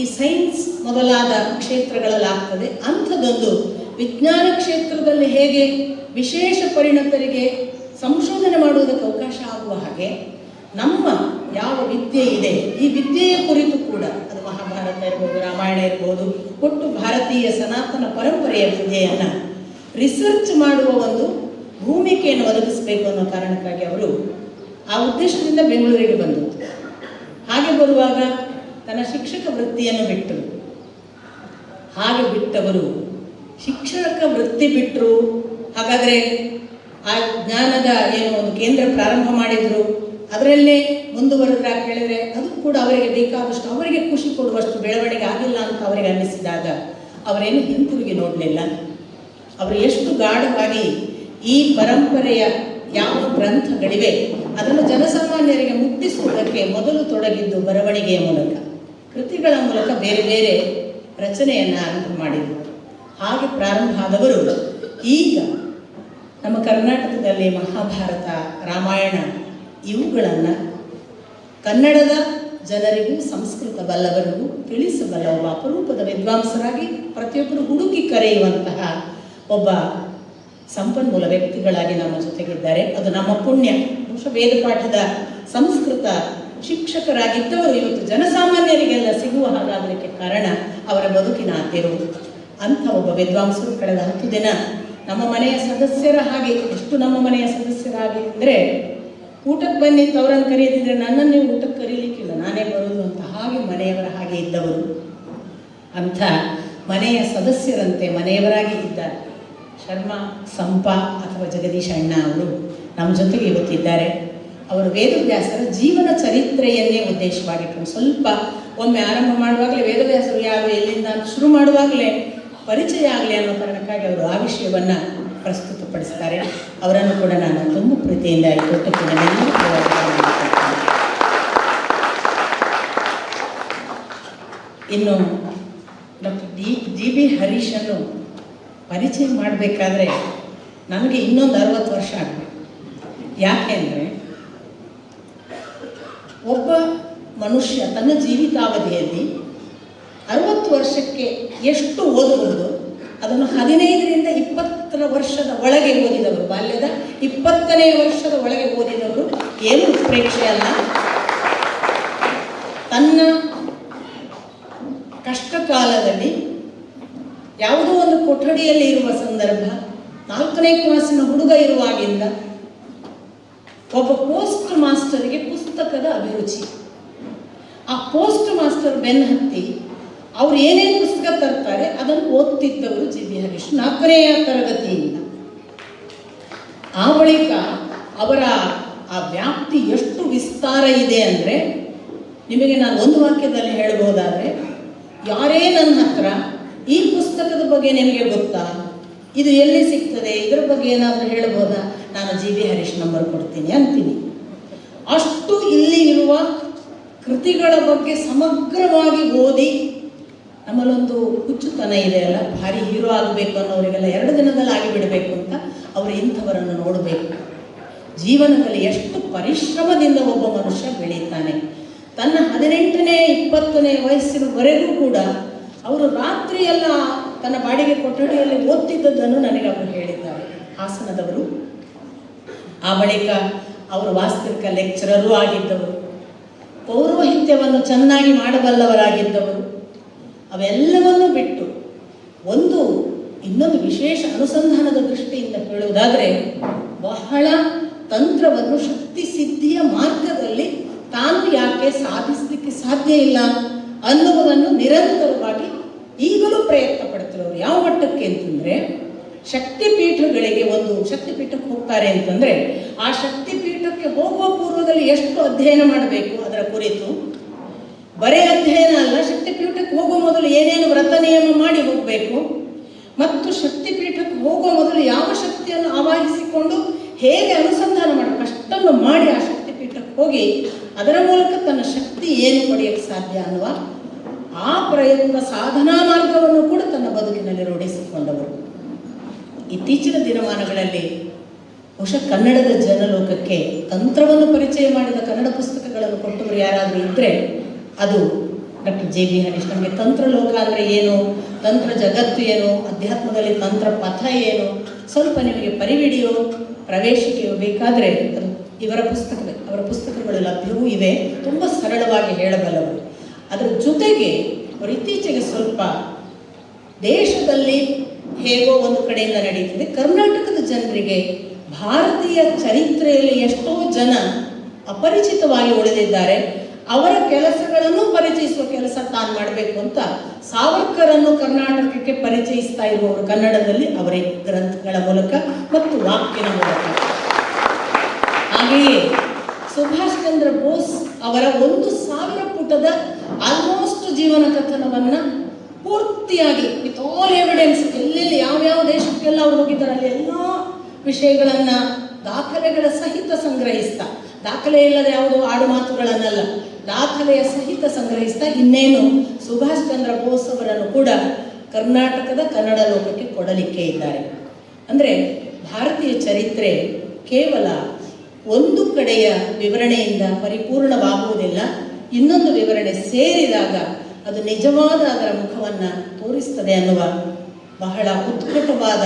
ಈ ಸೈನ್ಸ್ ಮೊದಲಾದ ಕ್ಷೇತ್ರಗಳಲ್ಲಿ ಆಗ್ತದೆ ಅಂಥದ್ದೊಂದು ವಿಜ್ಞಾನ ಕ್ಷೇತ್ರದಲ್ಲಿ ಹೇಗೆ ವಿಶೇಷ ಪರಿಣತರಿಗೆ ಸಂಶೋಧನೆ ಮಾಡುವುದಕ್ಕೆ ಅವಕಾಶ ಆಗುವ ಹಾಗೆ ನಮ್ಮ ಯಾವ ವಿದ್ಯೆ ಇದೆ, ಈ ವಿದ್ಯೆಯ ಕುರಿತು ಕೂಡ ಅದು ಮಹಾಭಾರತ ಇರ್ಬೋದು, ರಾಮಾಯಣ ಇರ್ಬೋದು, ಒಟ್ಟು ಭಾರತೀಯ ಸನಾತನ ಪರಂಪರೆಯ ವಿದ್ಯೆಯನ್ನು ರಿಸರ್ಚ್ ಮಾಡುವ ಒಂದು ಭೂಮಿಕೆಯನ್ನು ಒದಗಿಸಬೇಕು ಅನ್ನೋ ಕಾರಣಕ್ಕಾಗಿ ಅವರು ಆ ಉದ್ದೇಶದಿಂದ ಬೆಂಗಳೂರಿಗೆ ಬಂದರು ಹಾಗೆ ಬರುವಾಗ ತನ್ನ ಶಿಕ್ಷಕ ವೃತ್ತಿಯನ್ನು ಬಿಟ್ಟರು ಹಾಗೆ ಬಿಟ್ಟವರು ಶಿಕ್ಷಕ ವೃತ್ತಿ ಬಿಟ್ಟರು ಹಾಗಾದರೆ ಆ ಜ್ಞಾನದ ಏನು ಒಂದು ಕೇಂದ್ರ ಪ್ರಾರಂಭ ಮಾಡಿದ್ರು ಅದರಲ್ಲೇ ಮುಂದುವರೆದ್ರ ಹೇಳಿದರೆ ಅದು ಕೂಡ ಅವರಿಗೆ ಬೇಕಾದಷ್ಟು, ಅವರಿಗೆ ಖುಷಿ ಕೊಡುವಷ್ಟು ಬೆಳವಣಿಗೆ ಆಗಿಲ್ಲ ಅಂತ ಅವರಿಗೆ ಅನ್ನಿಸಿದಾಗ ಅವರೇನು ಹಿಂತಿರುಗಿ ನೋಡಲಿಲ್ಲ. ಅವರು ಎಷ್ಟು ಗಾಢವಾಗಿ ಈ ಪರಂಪರೆಯ ಯಾವ ಗ್ರಂಥಗಳಿವೆ, ಅದನ್ನು ಜನಸಾಮಾನ್ಯರಿಗೆ ಮುಟ್ಟಿಸುವುದಕ್ಕೆ ಮೊದಲು ತೊಡಗಿದ್ದು ಬರವಣಿಗೆಯ ಮೂಲಕ, ಕೃತಿಗಳ ಮೂಲಕ ಬೇರೆ ಬೇರೆ ರಚನೆಯನ್ನು ಆರಂಭ ಮಾಡಿದರು. ಹಾಗೆ ಪ್ರಾರಂಭ ಆದವರು ಈಗ ನಮ್ಮ ಕರ್ನಾಟಕದಲ್ಲಿ ಮಹಾಭಾರತ, ರಾಮಾಯಣ ಇವುಗಳನ್ನು ಕನ್ನಡದ ಜನರಿಗೂ ಸಂಸ್ಕೃತ ಬಲ್ಲವರಿಗೂ ತಿಳಿಸಬಲ್ಲ ಒಬ್ಬ ಅಪರೂಪದ ವಿದ್ವಾಂಸರಾಗಿ ಪ್ರತಿಯೊಬ್ಬರು ಹುಡುಕಿ ಕರೆಯುವಂತಹ ಒಬ್ಬ ಸಂಪನ್ಮೂಲ ವ್ಯಕ್ತಿಗಳಾಗಿ ನಮ್ಮ ಜೊತೆಗಿದ್ದಾರೆ. ಅದು ನಮ್ಮ ಪುಣ್ಯ. ಬಹುಶಃ ವೇದ ಪಾಠದ ಸಂಸ್ಕೃತ ಶಿಕ್ಷಕರಾಗಿದ್ದವರು ಇವತ್ತು ಜನಸಾಮಾನ್ಯರಿಗೆಲ್ಲ ಸಿಗುವ ಹಾಗಾಗಲಿಕ್ಕೆ ಕಾರಣ ಅವರ ಬದುಕಿನ ಆದ್ಯರು ಅಂಥ ಒಬ್ಬ ವಿದ್ವಾಂಸರು ಕಳೆದ ಹತ್ತು ದಿನ ನಮ್ಮ ಮನೆಯ ಸದಸ್ಯರ ಹಾಗೆ, ಎಷ್ಟು ನಮ್ಮ ಮನೆಯ ಸದಸ್ಯರ ಹಾಗೆ ಅಂದರೆ ಊಟಕ್ಕೆ ಬನ್ನಿ ಅವರನ್ನು ಕರೆಯದಿದ್ರೆ ನನ್ನನ್ನೇ ಊಟಕ್ಕೆ ಕರೀಲಿಕ್ಕಿಲ್ಲ. ನಾನೇ ಬರೋದು ಅಂತ ಹಾಗೆ ಮನೆಯವರ ಹಾಗೆ ಇದ್ದವರು. ಅಂಥ ಮನೆಯ ಸದಸ್ಯರಂತೆ ಮನೆಯವರಾಗಿ ಇದ್ದಾರೆ. ಶರ್ಮ, ಸಂಪ ಅಥವಾ ಜಗದೀಶ್ ಅಣ್ಣ ಅವರು ನಮ್ಮ ಜೊತೆಗೆ ಇವತ್ತಿದ್ದಾರೆ. ಅವರು ವೇದವ್ಯಾಸರ ಜೀವನ ಚರಿತ್ರೆಯನ್ನೇ ಉದ್ದೇಶವಾಗಿಟ್ಟರು ಸ್ವಲ್ಪ ಒಮ್ಮೆ ಆರಂಭ ಮಾಡುವಾಗಲೇ ವೇದವ್ಯಾಸರು ಯಾರು ಎಲ್ಲಿಂದ ಶುರು ಮಾಡುವಾಗಲೇ ಪರಿಚಯ ಆಗಲಿ ಅನ್ನೋ ಕಾರಣಕ್ಕಾಗಿ ಅವರು ಆ ವಿಷಯವನ್ನು ಪ್ರಸ್ತುತಪಡಿಸ್ತಾರೆ. ಅವರನ್ನು ಕೂಡ ನಾನು ತುಂಬ ಪ್ರೀತಿಯಿಂದ ಈ ಇನ್ನು ಡಾಕ್ಟರ್ ಡಿ ಜಿ ಬಿ ಹರೀಶನ್ನು ಪರಿಚಯ ಮಾಡಬೇಕಾದ್ರೆ ನನಗೆ ಇನ್ನೊಂದು ಅರವತ್ತು ವರ್ಷ ಆಗಬೇಕು. ಯಾಕೆ ಅಂದರೆ ಒಬ್ಬ ಮನುಷ್ಯ ತನ್ನ ಜೀವಿತಾವಧಿಯಲ್ಲಿ ಅರವತ್ತು ವರ್ಷಕ್ಕೆ ಎಷ್ಟು ಓದಬಹುದು ಅದನ್ನು ಹದಿನೈದರಿಂದ ಇಪ್ಪತ್ತರ ವರ್ಷದ ಒಳಗೆ ಓದಿದವರು. ಬಾಲ್ಯದ ಇಪ್ಪತ್ತನೇ ವರ್ಷದ ಒಳಗೆ ಓದಿದವರು ಏನು ಪ್ರೇಕ್ಷೆ ಅಲ್ಲ? ತನ್ನ ಕಷ್ಟ ಕಾಲದಲ್ಲಿ ಯಾವುದೋ ಒಂದು ಕೊಠಡಿಯಲ್ಲಿ ಇರುವ ಸಂದರ್ಭ, ನಾಲ್ಕನೇ ಕ್ಲಾಸಿನ ಹುಡುಗ ಇರುವಾಗಿಂದ ಒಬ್ಬ ಪೋಸ್ಟ್ ಮಾಸ್ಟರ್ಗೆ ಪುಸ್ತಕದ ಅಭಿರುಚಿ. ಆ ಪೋಸ್ಟ್ ಮಾಸ್ಟರ್ ಬೆನ್ನ ಹತ್ತಿ ಅವ್ರು ಏನೇನು ಪುಸ್ತಕ ತರ್ತಾರೆ ಅದನ್ನು ಓದ್ತಿದ್ದವರು ಜಿ ಬಿ ಹರೀಶ್. ನಾಲ್ಕನೆಯ ತರಗತಿಯಿಂದ. ಆ ಬಳಿಕ ಅವರ ಆ ವ್ಯಾಪ್ತಿ ಎಷ್ಟು ವಿಸ್ತಾರ ಇದೆ ಅಂದರೆ, ನಿಮಗೆ ನಾನು ಒಂದು ವಾಕ್ಯದಲ್ಲಿ ಹೇಳ್ಬೋದಾದರೆ, ಯಾರೇ ನನ್ನ ಹತ್ರ ಈ ಪುಸ್ತಕದ ಬಗ್ಗೆ ನಿಮಗೆ ಗೊತ್ತಾ? ಇದು ಎಲ್ಲಿ ಸಿಗ್ತದೆ? ಇದರ ಬಗ್ಗೆ ಏನಾದರೂ ಹೇಳ್ಬೋದಾ? ನಾನು ಜಿ ಬಿ ಹರೀಶ್ ನಂಬರ್ ಕೊಡ್ತೀನಿ ಅಂತೀನಿ. ಅಷ್ಟು ಇಲ್ಲಿ ಇರುವ ಕೃತಿಗಳ ಬಗ್ಗೆ ಸಮಗ್ರವಾಗಿ ಓದಿ ನಮ್ಮಲ್ಲೊಂದು ಹುಚ್ಚುತನ ಇದೆ ಅಲ್ಲ, ಭಾರಿ ಹೀರೋ ಆಗಬೇಕು ಅನ್ನೋರಿಗೆಲ್ಲ ಎರಡು ದಿನದಲ್ಲಿ ಆಗಿಬಿಡಬೇಕು ಅಂತ ಅವರು ಇಂಥವರನ್ನು ನೋಡಬೇಕು. ಜೀವನದಲ್ಲಿ ಎಷ್ಟು ಪರಿಶ್ರಮದಿಂದ ಒಬ್ಬ ಮನುಷ್ಯ ಬೆಳೀತಾನೆ. ತನ್ನ ಹದಿನೆಂಟನೇ, ಇಪ್ಪತ್ತನೇ ವಯಸ್ಸಿನವರೆಗೂ ಕೂಡ ಅವರು ರಾತ್ರಿಯೆಲ್ಲ ತನ್ನ ಬಾಡಿಗೆ ಕೊಠಡಿಯಲ್ಲಿ ಓದ್ತಿದ್ದದ್ದನ್ನು ನನಗೆ ಅವರು ಹೇಳಿದ್ದಾರೆ. ಹಾಸನದವರು. ಆ ಬಳಿಕ ಅವರು ವಾಸ್ತವಿಕ ಲೆಕ್ಚರರೂ ಆಗಿದ್ದವರು. ಪೌರೋಹಿತ್ಯವನ್ನು ಚೆನ್ನಾಗಿ ಮಾಡಬಲ್ಲವರಾಗಿದ್ದವರು. ಅವೆಲ್ಲವನ್ನು ಬಿಟ್ಟು ಒಂದು ಇನ್ನೊಂದು ವಿಶೇಷ ಅನುಸಂಧಾನದ ದೃಷ್ಟಿಯಿಂದ ಹೇಳುವುದಾದರೆ ಬಹಳ ತಂತ್ರವನ್ನು ಶಕ್ತಿ ಸಿದ್ಧಿಯ ಮಾರ್ಗದಲ್ಲಿ ತಾನು ಯಾಕೆ ಸಾಧಿಸಲಿಕ್ಕೆ ಸಾಧ್ಯ ಇಲ್ಲ ಅನ್ನುವುದನ್ನು ನಿರಂತರವಾಗಿ ಈಗಲೂ ಪ್ರಯತ್ನ ಪಡ್ತಿರೋರು ಯಾವ ಮಟ್ಟಕ್ಕೆ ಅಂತಂದರೆ ಶಕ್ತಿಪೀಠಗಳಿಗೆ ಒಂದು ಶಕ್ತಿಪೀಠಕ್ಕೆ ಹೋಗ್ತಾರೆ ಅಂತಂದರೆ ಆ ಶಕ್ತಿಪೀಠಕ್ಕೆ ಹೋಗುವ ಪೂರ್ವದಲ್ಲಿ ಎಷ್ಟು ಅಧ್ಯಯನ ಮಾಡಬೇಕು ಅದರ ಕುರಿತು? ಬರೇ ಅಧ್ಯಯನ ಅಲ್ಲ ಶಕ್ತಿಪೀಠಕ್ಕೆ ಹೋಗುವ ಮೊದಲು ಏನೇನು ವ್ರತ ನಿಯಮ ಮಾಡಿ ಹೋಗಬೇಕು? ಮತ್ತು ಶಕ್ತಿಪೀಠಕ್ಕೆ ಹೋಗುವ ಮೊದಲು ಯಾವ ಶಕ್ತಿಯನ್ನು ಆವಾಹಿಸಿಕೊಂಡು ಹೇಗೆ ಅನುಸಂಧಾನ ಮಾಡಬೇಕು ಅಷ್ಟನ್ನು ಮಾಡಿ ಆ ಶಕ್ತಿಪೀಠಕ್ಕೆ ಹೋಗಿ ಅದರ ಮೂಲಕ ತನ್ನ ಶಕ್ತಿ ಏನು ಪಡೆಯಕ್ಕೆ ಸಾಧ್ಯ ಅನ್ನುವ ಆ ಪ್ರಯತ್ನ ಸಾಧನಾ ಮಾರ್ಗವನ್ನು ಕೂಡ ತನ್ನ ಬದುಕಿನಲ್ಲಿ ರೂಢಿಸಿಕೊಂಡವರು. ಇತ್ತೀಚಿನ ದಿನಮಾನಗಳಲ್ಲಿ ಬಹುಶಃ ಕನ್ನಡದ ಜನಲೋಕಕ್ಕೆ ತಂತ್ರವನ್ನು ಪರಿಚಯ ಮಾಡಿದ ಕನ್ನಡ ಪುಸ್ತಕಗಳನ್ನು ಕೊಟ್ಟವರು ಯಾರಾದರೂ ಇದ್ದರೆ ಅದು ಡಾಕ್ಟರ್ ಜೆ ಬಿ ಹರೀಶ್. ನಮಗೆ ತಂತ್ರಲೋಕ ಅಂದರೆ ಏನು? ತಂತ್ರ ಜಗತ್ತು ಏನು? ಅಧ್ಯಾತ್ಮದಲ್ಲಿ ತಂತ್ರ ಪಥ ಏನು? ಸ್ವಲ್ಪ ನಿಮಗೆ ಪರಿವಿಡಿಯೋ, ಪ್ರವೇಶಿಕೆಯೋ ಬೇಕಾದರೆ ಅದು ಇವರ ಪುಸ್ತಕ ಅವರ ಪುಸ್ತಕಗಳು ಲಭ್ಯವೂ ಇವೆ ತುಂಬ ಸರಳವಾಗಿ ಹೇಳಬಲ್ಲವರು. ಅದರ ಜೊತೆಗೆ ಅವರು ಇತ್ತೀಚೆಗೆ ಸ್ವಲ್ಪ ದೇಶದಲ್ಲಿ ಹೇಗೋ ಒಂದು ಕಡೆಯಿಂದ ನಡೀತಿದೆ ಕರ್ನಾಟಕದ ಜನರಿಗೆ ಭಾರತೀಯ ಚರಿತ್ರೆಯಲ್ಲಿ ಎಷ್ಟೋ ಜನ ಅಪರಿಚಿತವಾಗಿ ಉಳಿದಿದ್ದಾರೆ. ಅವರ ಕೆಲಸಗಳನ್ನು ಪರಿಚಯಿಸುವ ಕೆಲಸ ತಾನು ಮಾಡಬೇಕು ಅಂತ ಸಾವರ್ಕರನ್ನು ಕರ್ನಾಟಕಕ್ಕೆ ಪರಿಚಯಿಸ್ತಾ ಇರುವವರು ಕನ್ನಡದಲ್ಲಿ ಅವರೇ ಗ್ರಂಥಗಳ ಮೂಲಕ ಮತ್ತು ವಾಕ್ಯದ ಮೂಲಕ. ಹಾಗೆಯೇ ಸುಭಾಷ್ ಚಂದ್ರ ಬೋಸ್ ಅವರ ಒಂದು ಸಾವಿರ ಪುಟದ ಆಲ್ಮೋಸ್ಟ್ ಜೀವನ ಕಥನವನ್ನ ಪೂರ್ತಿಯಾಗಿ ವಿತ್ ಆಲ್ ಎವಿಡೆನ್ಸ್ ಎಲ್ಲೆಲ್ಲಿ ಯಾವ್ಯಾವ ದೇಶಕ್ಕೆಲ್ಲ ಅವ್ರು ಹೋಗಿದ್ದಾರೆ ಅಲ್ಲಿ ಎಲ್ಲ ವಿಷಯಗಳನ್ನ ದಾಖಲೆಗಳ ಸಹಿತ ಸಂಗ್ರಹಿಸ್ತಾ, ದಾಖಲೆ ಇಲ್ಲದೆ ಯಾವುದು ಆಡು ಮಾತುಗಳನ್ನಲ್ಲ ದಾಖಲೆಯ ಸಹಿತ ಸಂಗ್ರಹಿಸ್ತಾ ಇನ್ನೇನು? ಸುಭಾಷ್ ಚಂದ್ರ ಬೋಸ್ ಅವರನ್ನು ಕೂಡ ಕರ್ನಾಟಕದ ಕನ್ನಡ ಲೋಕಕ್ಕೆ ಕೊಡಲಿಕ್ಕೆ ಇದ್ದಾರೆ. ಅಂದರೆ ಭಾರತೀಯ ಚರಿತ್ರೆ ಕೇವಲ ಒಂದು ಕಡೆಯ ವಿವರಣೆಯಿಂದ ಪರಿಪೂರ್ಣವಾಗುವುದಿಲ್ಲ. ಇನ್ನೊಂದು ವಿವರಣೆ ಸೇರಿದಾಗ ಅದು ನಿಜವಾದ ಅದರ ಮುಖವನ್ನು ತೋರಿಸ್ತದೆ ಅನ್ನುವ ಬಹಳ ಉತ್ಕಟವಾದ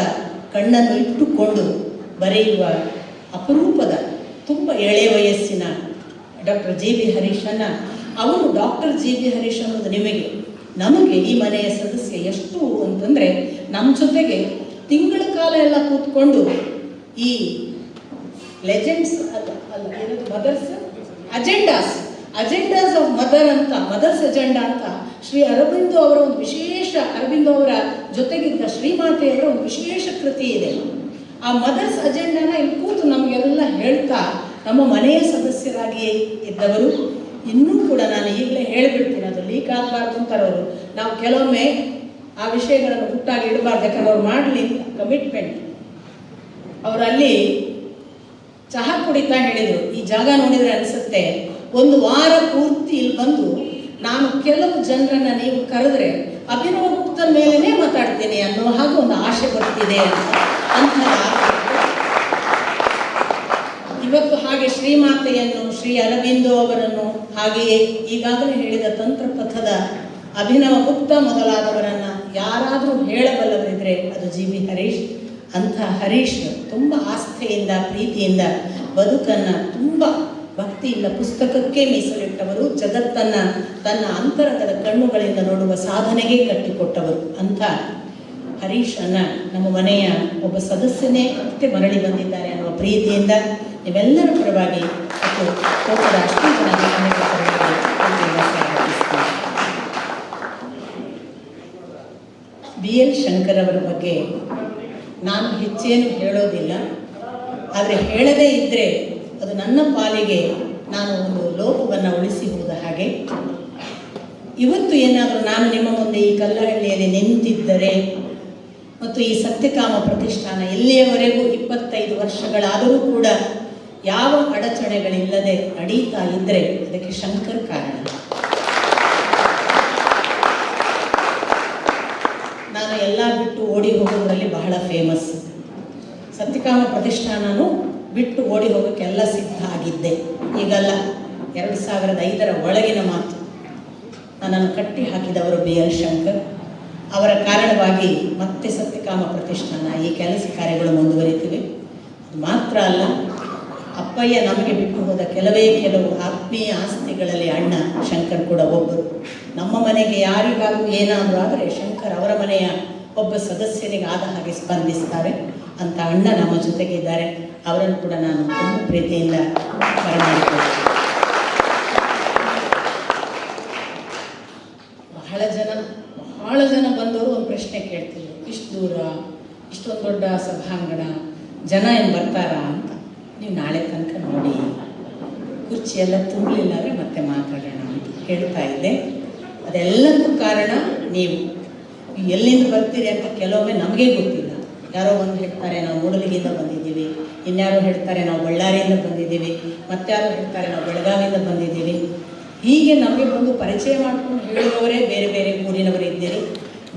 ಕಣ್ಣನ್ನು ಇಟ್ಟುಕೊಂಡು ಬರೆಯುವ ಅಪರೂಪದ, ತುಂಬ ಎಳೆ ವಯಸ್ಸಿನ ಡಾಕ್ಟರ್ ಜಿ ಬಿ ಹರೀಶನ್ನ ಅವರು ಡಾಕ್ಟರ್ ಜಿ ಬಿ ಹರೀಶ್ ಅನ್ನೋದು ನಿಮಗೆ, ನಮಗೆ ಈ ಮನೆಯ ಸದಸ್ಯ ಎಷ್ಟು ಅಂತಂದರೆ ನಮ್ಮ ಜೊತೆಗೆ ತಿಂಗಳ ಕಾಲ ಎಲ್ಲ ಕೂತ್ಕೊಂಡು ಈ ಲೆಜೆಂಡ್ಸ್ ಅಲ್ಲ ಏನದು mothers agendas agendas of mother ಅಂತ ಮದರ್ಸ್ ಅಜೆಂಡಾ ಅಂತ ಶ್ರೀ ಅರಬಿಂದೋ ಅವರ ಒಂದು ವಿಶೇಷ ಅರಬಿಂದೋ ಅವರ ಜೊತೆಗಿದ್ದ ಶ್ರೀಮಾತೆಯವರ ಒಂದು ವಿಶೇಷ ಕೃತಿ ಇದೆ. ಆ ಮದರ್ಸ್ ಅಜೆಂಡಾನ ಇಲ್ಲಿ ಕೂತು ನಮಗೆಲ್ಲ ಹೇಳ್ತಾ ನಮ್ಮ ಮನೆಯ ಸದಸ್ಯರಾಗಿಯೇ ಇದ್ದವರು, ಇನ್ನೂ ಕೂಡ ನಾನು ಈಗಲೇ ಹೇಳಿಬಿಡ್ತೀನಿ ಅದು ಲೀಕ್ ಆಗಬಾರ್ದು ಅಂತಾರೆ ನಾವು ಕೆಲವೊಮ್ಮೆ ಆ ವಿಷಯಗಳನ್ನು ಹುಟ್ಟಾಗಿ ಇಡಬಾರ್ದು ಯಾಕಂದ್ರೆ ಅವ್ರು ಮಾಡಲಿ ಕಮಿಟ್ಮೆಂಟ್ ಅವರಲ್ಲಿ ಚಹಾ ಕುಡಿತಾ ಹೇಳಿದರು. ಈ ಜಾಗ ನೋಡಿದರೆ ಅನಿಸುತ್ತೆ, ಒಂದು ವಾರ ಪೂರ್ತಿ ಇಲ್ಲಿ ಬಂದು ನಾನು ಕೆಲವು ಜನರನ್ನ ನೀವು ಕರೆದ್ರೆ ಅಭಿನವ ಗುಪ್ತ ಮೇಲೇನೆ ಮಾತಾಡ್ತೀನಿ ಅನ್ನೋ ಹಾಗೆ ಒಂದು ಆಸೆ ಬರ್ತಿದೆ ಅಂತ. ಇವತ್ತು ಹಾಗೆ ಶ್ರೀಮಾತೆಯನ್ನು ಶ್ರೀ ಅರವಿಂದೋ ಅವರನ್ನು ಹಾಗೆಯೇ ಈಗಾಗಲೇ ಹೇಳಿದ ತಂತ್ರಪಥದ ಅಭಿನವ ಗುಪ್ತ ಮೊದಲಾದವರನ್ನ ಯಾರಾದರೂ ಹೇಳಬಲ್ಲವರಿದ್ರೆ ಅದು ಜಿ ವಿ ಹರೀಶ್. ಅಂಥ ಹರೀಶ್ ತುಂಬ ಆಸ್ಥೆಯಿಂದ, ಪ್ರೀತಿಯಿಂದ ಬದುಕನ್ನು ತುಂಬ ಭಕ್ತಿಯಿಂದ ಪುಸ್ತಕಕ್ಕೆ ಮೀಸಲಿಟ್ಟವರು, ಜಗತ್ತನ್ನ ತನ್ನ ಅಂತರಂಗದ ಕಣ್ಣುಗಳಿಂದ ನೋಡುವ ಸಾಧನೆಗೆ ಕಟ್ಟಿಕೊಟ್ಟವರು ಅಂತ ಹರೀಶ್ ಅನ್ನ ನಮ್ಮ ಮನೆಯ ಒಬ್ಬ ಸದಸ್ಯನೇ ಮತ್ತೆ ಮರಳಿ ಬಂದಿದ್ದಾರೆ ಅನ್ನುವ ಪ್ರೀತಿಯಿಂದ ನೀವೆಲ್ಲರ ಪರವಾಗಿ ಮತ್ತು ಕೋಪದ ಅಷ್ಟೇ ಬಿ ಎಲ್ ಶಂಕರ್ ಅವರ ಬಗ್ಗೆ ನಾನು ಹೆಚ್ಚೇನು ಹೇಳೋದಿಲ್ಲ. ಆದರೆ ಹೇಳದೇ ಇದ್ದರೆ ಅದು ನನ್ನ ಪಾಲಿಗೆ ನಾನು ಒಂದು ಲೋಪವನ್ನು ಉಳಿಸಿ ಹೋದ ಹಾಗೆ. ಇವತ್ತು ಏನಾದರೂ ನಾನು ನಿಮ್ಮ ಮುಂದೆ ಈ ಕಲ್ಲಹಳ್ಳಿಯಲ್ಲಿ ನಿಂತಿದ್ದರೆ ಮತ್ತು ಈ ಸತ್ಯಕಾಮ ಪ್ರತಿಷ್ಠಾನ ಇಲ್ಲಿಯವರೆಗೂ ಇಪ್ಪತ್ತೈದು ವರ್ಷಗಳಾದರೂ ಕೂಡ ಯಾವ ಅಡಚಣೆಗಳಿಲ್ಲದೆ ನಡೀತಾ ಇದ್ದರೆ ಅದಕ್ಕೆ ಶಂಕರ್ ಕಾರಣ. ನಾನು ಎಲ್ಲ ಬಿಟ್ಟು ಓಡಿ ಹೋಗೋದ್ರಲ್ಲಿ ಬಹಳ ಫೇಮಸ್ ಸತ್ಯಕಾಮ ಪ್ರತಿಷ್ಠಾನನು ಬಿಟ್ಟು ಓಡಿ ಹೋಗೋಕ್ಕೆಲ್ಲ ಸಿದ್ಧ ಆಗಿದ್ದೆ. ಈಗಲ್ಲ ಎರಡು ಸಾವಿರದ ಐದರ ಒಳಗಿನ ಮಾತು. ನನ್ನನ್ನು ಕಟ್ಟಿ ಹಾಕಿದವರು ಬಿ ಎಲ್ ಶಂಕರ್. ಅವರ ಕಾರಣವಾಗಿ ಮತ್ತೆ ಸತ್ಯಕಾಮ ಪ್ರತಿಷ್ಠಾನ ಈ ಕೆಲಸ ಕಾರ್ಯಗಳು ಮುಂದುವರಿತಿವೆ. ಮಾತ್ರ ಅಲ್ಲ ಅಪ್ಪಯ್ಯ ನಮಗೆ ಬಿಟ್ಟು ಹೋದ ಕೆಲವೇ ಕೆಲವು ಆತ್ಮೀಯ ಆಸ್ತಿಗಳಲ್ಲಿ ಅಣ್ಣ ಶಂಕರ್ ಕೂಡ ಒಬ್ಬರು. ನಮ್ಮ ಮನೆಗೆ ಯಾರಿಗಾದರೂ ಏನಾದರೂ ಆದರೆ ಶಂಕರ್ ಅವರ ಮನೆಯ ಒಬ್ಬ ಸದಸ್ಯನಿಗೆ ಆದ ಹಾಗೆ ಸ್ಪಂದಿಸ್ತಾರೆ. ಅಂತ ಅಣ್ಣ ನಮ್ಮ ಜೊತೆಗೆ ಇದ್ದಾರೆ. ಅವರನ್ನು ಕೂಡ ನಾನು ತುಂಬ ಪ್ರೀತಿಯಿಂದ ಬಹಳ ಜನ ಬಹಳ ಜನ ಬಂದವರು ಒಂದು ಪ್ರಶ್ನೆ ಕೇಳ್ತಿದ್ರು. ಇಷ್ಟು ದೂರ, ಇಷ್ಟೊಂದು ದೊಡ್ಡ ಸಭಾಂಗಣ, ಜನ ಏನು ಬರ್ತಾರಾ ಅಂತ. ನೀವು ನಾಳೆ ತನಕ ನೋಡಿ. ಕುರ್ಚಿ ಎಲ್ಲ ತುಂಬಲಿಲ್ಲ ಅಂದರೆ ಮತ್ತೆ ಮಾತಾಡೋಣ ಅಂತ ಹೇಳ್ತಾ ಇದ್ದೆ. ಅದೆಲ್ಲಕ್ಕೂ ಕಾರಣ ನೀವು. ಎಲ್ಲಿಂದ ಬರ್ತೀರಿ ಅಂತ ಕೆಲವೊಮ್ಮೆ ನಮಗೆ ಗೊತ್ತಿಲ್ಲ. ಯಾರೋ ಒಂದು ಹೇಳ್ತಾರೆ, ನಾವು ಮೂಡಲಿಗಿಂದ ಬಂದಿದ್ದೀವಿ. ಇನ್ಯಾರೋ ಹೇಳ್ತಾರೆ, ನಾವು ಬಳ್ಳಾರಿಯಿಂದ ಬಂದಿದ್ದೀವಿ. ಮತ್ತಾರೋ ಹೇಳ್ತಾರೆ, ನಾವು ಬೆಳಗಾವಿಯಿಂದ ಬಂದಿದ್ದೀವಿ. ಹೀಗೆ ನಮಗೆ ಬಂದು ಪರಿಚಯ ಮಾಡಿಕೊಂಡು ಹೇಳುವವರೇ ಬೇರೆ ಬೇರೆ ಊರಿನವರಿದ್ದೀರಿ.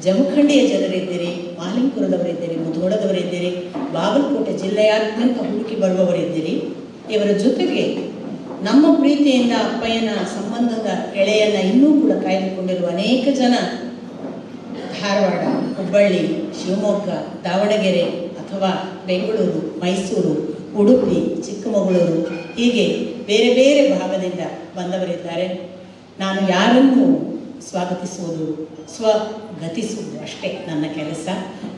ಜಮಖಂಡಿಯ ಜನರಿದ್ದೀರಿ, ಮಾಲಿಂಪುರದವರಿದ್ದೀರಿ, ಮುಧೋಳದವರಿದ್ದೀರಿ, ಬಾಗಲಕೋಟೆ ಜಿಲ್ಲೆಯಾದ್ಯಂತ ಹುಡುಕಿ ಬರುವವರಿದ್ದೀರಿ. ಇವರ ಜೊತೆಗೆ ನಮ್ಮ ಪ್ರೀತಿಯಿಂದ, ಅಪ್ಪಯ್ಯನ ಸಂಬಂಧದ ಎಳೆಯನ್ನು ಇನ್ನೂ ಕೂಡ ಕಾಯ್ದುಕೊಂಡಿರುವ ಅನೇಕ ಜನ ಧಾರವಾಡ, ಹುಬ್ಬಳ್ಳಿ, ಶಿವಮೊಗ್ಗ, ದಾವಣಗೆರೆ ಅಥವಾ ಬೆಂಗಳೂರು, ಮೈಸೂರು, ಉಡುಪಿ, ಚಿಕ್ಕಮಗಳೂರು ಹೀಗೆ ಬೇರೆ ಬೇರೆ ಭಾಗದಿಂದ ಬಂದವರಿದ್ದಾರೆ. ನಾನು ಯಾರನ್ನು ಸ್ವಾಗತಿಸುವುದು, ಸ್ವಗತಿಸುವುದು ಅಷ್ಟೇ ನನ್ನ ಕೆಲಸ.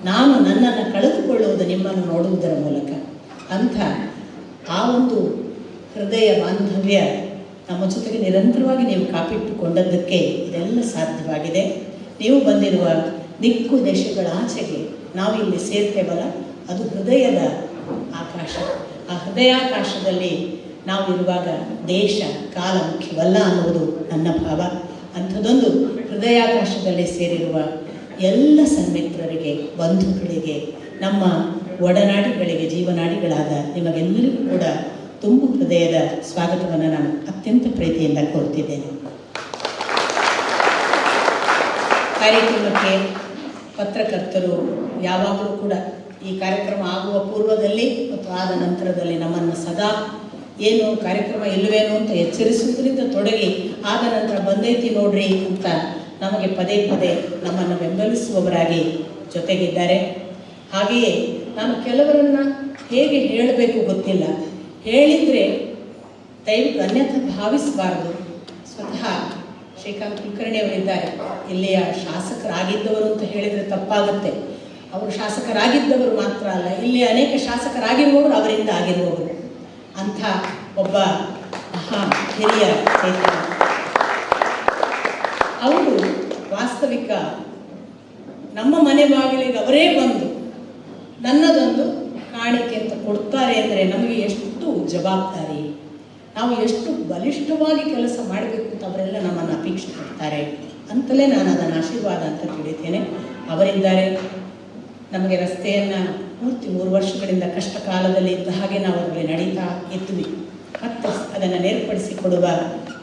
ನಾನು ನನ್ನನ್ನು ಕಳೆದುಕೊಳ್ಳುವುದು ನಿಮ್ಮನ್ನು ನೋಡುವುದರ ಮೂಲಕ. ಅಂಥ ಆ ಒಂದು ಹೃದಯ ಬಾಂಧವ್ಯ ನಮ್ಮ ಜೊತೆಗೆ ನಿರಂತರವಾಗಿ ನೀವು ಕಾಪಿಟ್ಟುಕೊಂಡದ್ದಕ್ಕೆ ಇದೆಲ್ಲ ಸಾಧ್ಯವಾಗಿದೆ. ನೀವು ಬಂದಿರುವ ದಿಕ್ಕು ದೇಶಗಳ ಆಚೆಗೆ ನಾವು ಇಲ್ಲಿ ಸೇರ್ತೇವಲ್ಲ, ಅದು ಹೃದಯದ ಆಕಾಶ. ಆ ಹೃದಯಾಕಾಶದಲ್ಲಿ ನಾವು ಇರುವಾಗ ದೇಶ ಕಾಲ ಮುಖ್ಯವಲ್ಲ ಅನ್ನುವುದು ನನ್ನ ಭಾವ. ಅಂಥದ್ದೊಂದು ಹೃದಯಾಕಾಶದಲ್ಲಿ ಸೇರಿರುವ ಎಲ್ಲ ಸನ್ಮಿತ್ರರಿಗೆ ಬಂಧುಗಳಿಗೆ, ನಮ್ಮ ಒಡನಾಡಿಗಳಿಗೆ, ಜೀವನಾಡಿಗಳಾದ ನಿಮಗೆಲ್ಲರಿಗೂ ಕೂಡ ತುಂಬು ಹೃದಯದ ಸ್ವಾಗತವನ್ನು ನಾನು ಅತ್ಯಂತ ಪ್ರೀತಿಯಿಂದ ಕೋರ್ತಿದ್ದೇನೆ ಕಾರ್ಯಕ್ರಮಕ್ಕೆ ಪತ್ರಕರ್ತರು ಯಾವಾಗಲೂ ಕೂಡ ಈ ಕಾರ್ಯಕ್ರಮ ಆಗುವ ಪೂರ್ವದಲ್ಲಿ ಮತ್ತು ಆದ ನಂತರದಲ್ಲಿ ನಮ್ಮನ್ನು ಸದಾ ಏನು ಕಾರ್ಯಕ್ರಮ ಇಲ್ಲವೇನೋ ಅಂತ ಎಚ್ಚರಿಸುವುದರಿಂದ ತೊಡಗಿ ಆದ ನಂತರ ಬಂದೈತಿ ನೋಡ್ರಿ ಅಂತ ನಮಗೆ ಪದೇ ಪದೇ ನಮ್ಮನ್ನು ಬೆಂಬಲಿಸುವವರಾಗಿ ಜೊತೆಗಿದ್ದಾರೆ. ಹಾಗೆಯೇ ನಾನು ಕೆಲವರನ್ನು ಹೇಗೆ ಹೇಳಬೇಕು ಗೊತ್ತಿಲ್ಲ. ಹೇಳಿದರೆ ದಯವಿಟ್ಟು ಅನ್ಯಥ ಭಾವಿಸಬಾರ್ದು. ಸ್ವತಃ ಶ್ರೀಕಾಂತ್ ಕುಲಕರ್ಣಿ ಅವರಿದ್ದಾರೆ. ಇಲ್ಲಿಯ ಶಾಸಕರಾಗಿದ್ದವರು ಅಂತ ಹೇಳಿದರೆ ತಪ್ಪಾಗುತ್ತೆ. ಅವರು ಶಾಸಕರಾಗಿದ್ದವರು ಮಾತ್ರ ಅಲ್ಲ, ಇಲ್ಲಿ ಅನೇಕ ಶಾಸಕರಾಗಿರುವವರು ಅವರಿಂದ ಆಗಿರುವವರು. ಅಂಥ ಒಬ್ಬ ಹಿರಿಯ ಚೈತನ್ಯ ಅವರು ವಾಸ್ತವಿಕ ನಮ್ಮ ಮನೆ ಬಾಗಿಲಿಗೆ ಅವರೇ ಬಂದು ನನ್ನದೊಂದು ಕಾಣಿಕೆ ಅಂತ ಕೊಡ್ತಾರೆ ಅಂದರೆ ನಮಗೆ ಎಷ್ಟು ಜವಾಬ್ದಾರಿ. ನಾವು ಎಷ್ಟು ಬಲಿಷ್ಠವಾಗಿ ಕೆಲಸ ಮಾಡಬೇಕು ಅಂತ ಅವರೆಲ್ಲ ನಮ್ಮನ್ನು ಅಪೇಕ್ಷೆ ಪಡ್ತಾರೆ. ಅಂತಲೇ ನಾನು ಅದನ್ನು ಆಶೀರ್ವಾದ ಅಂತ ತಿಳಿತೇನೆ ಅವರಿದ್ದಾರೆ. ನಮಗೆ ರಸ್ತೆಯನ್ನು ಪೂರ್ತಿ ಮೂರು ವರ್ಷಗಳಿಂದ ಕಷ್ಟ ಕಾಲದಲ್ಲಿ ಇದ್ದ ಹಾಗೆ ನಾವು ಅವರಿಗೆ ನಡೀತಾ ಇದ್ವಿ. ಮತ್ತು ಅದನ್ನು ನೇರ್ಪಡಿಸಿಕೊಡುವ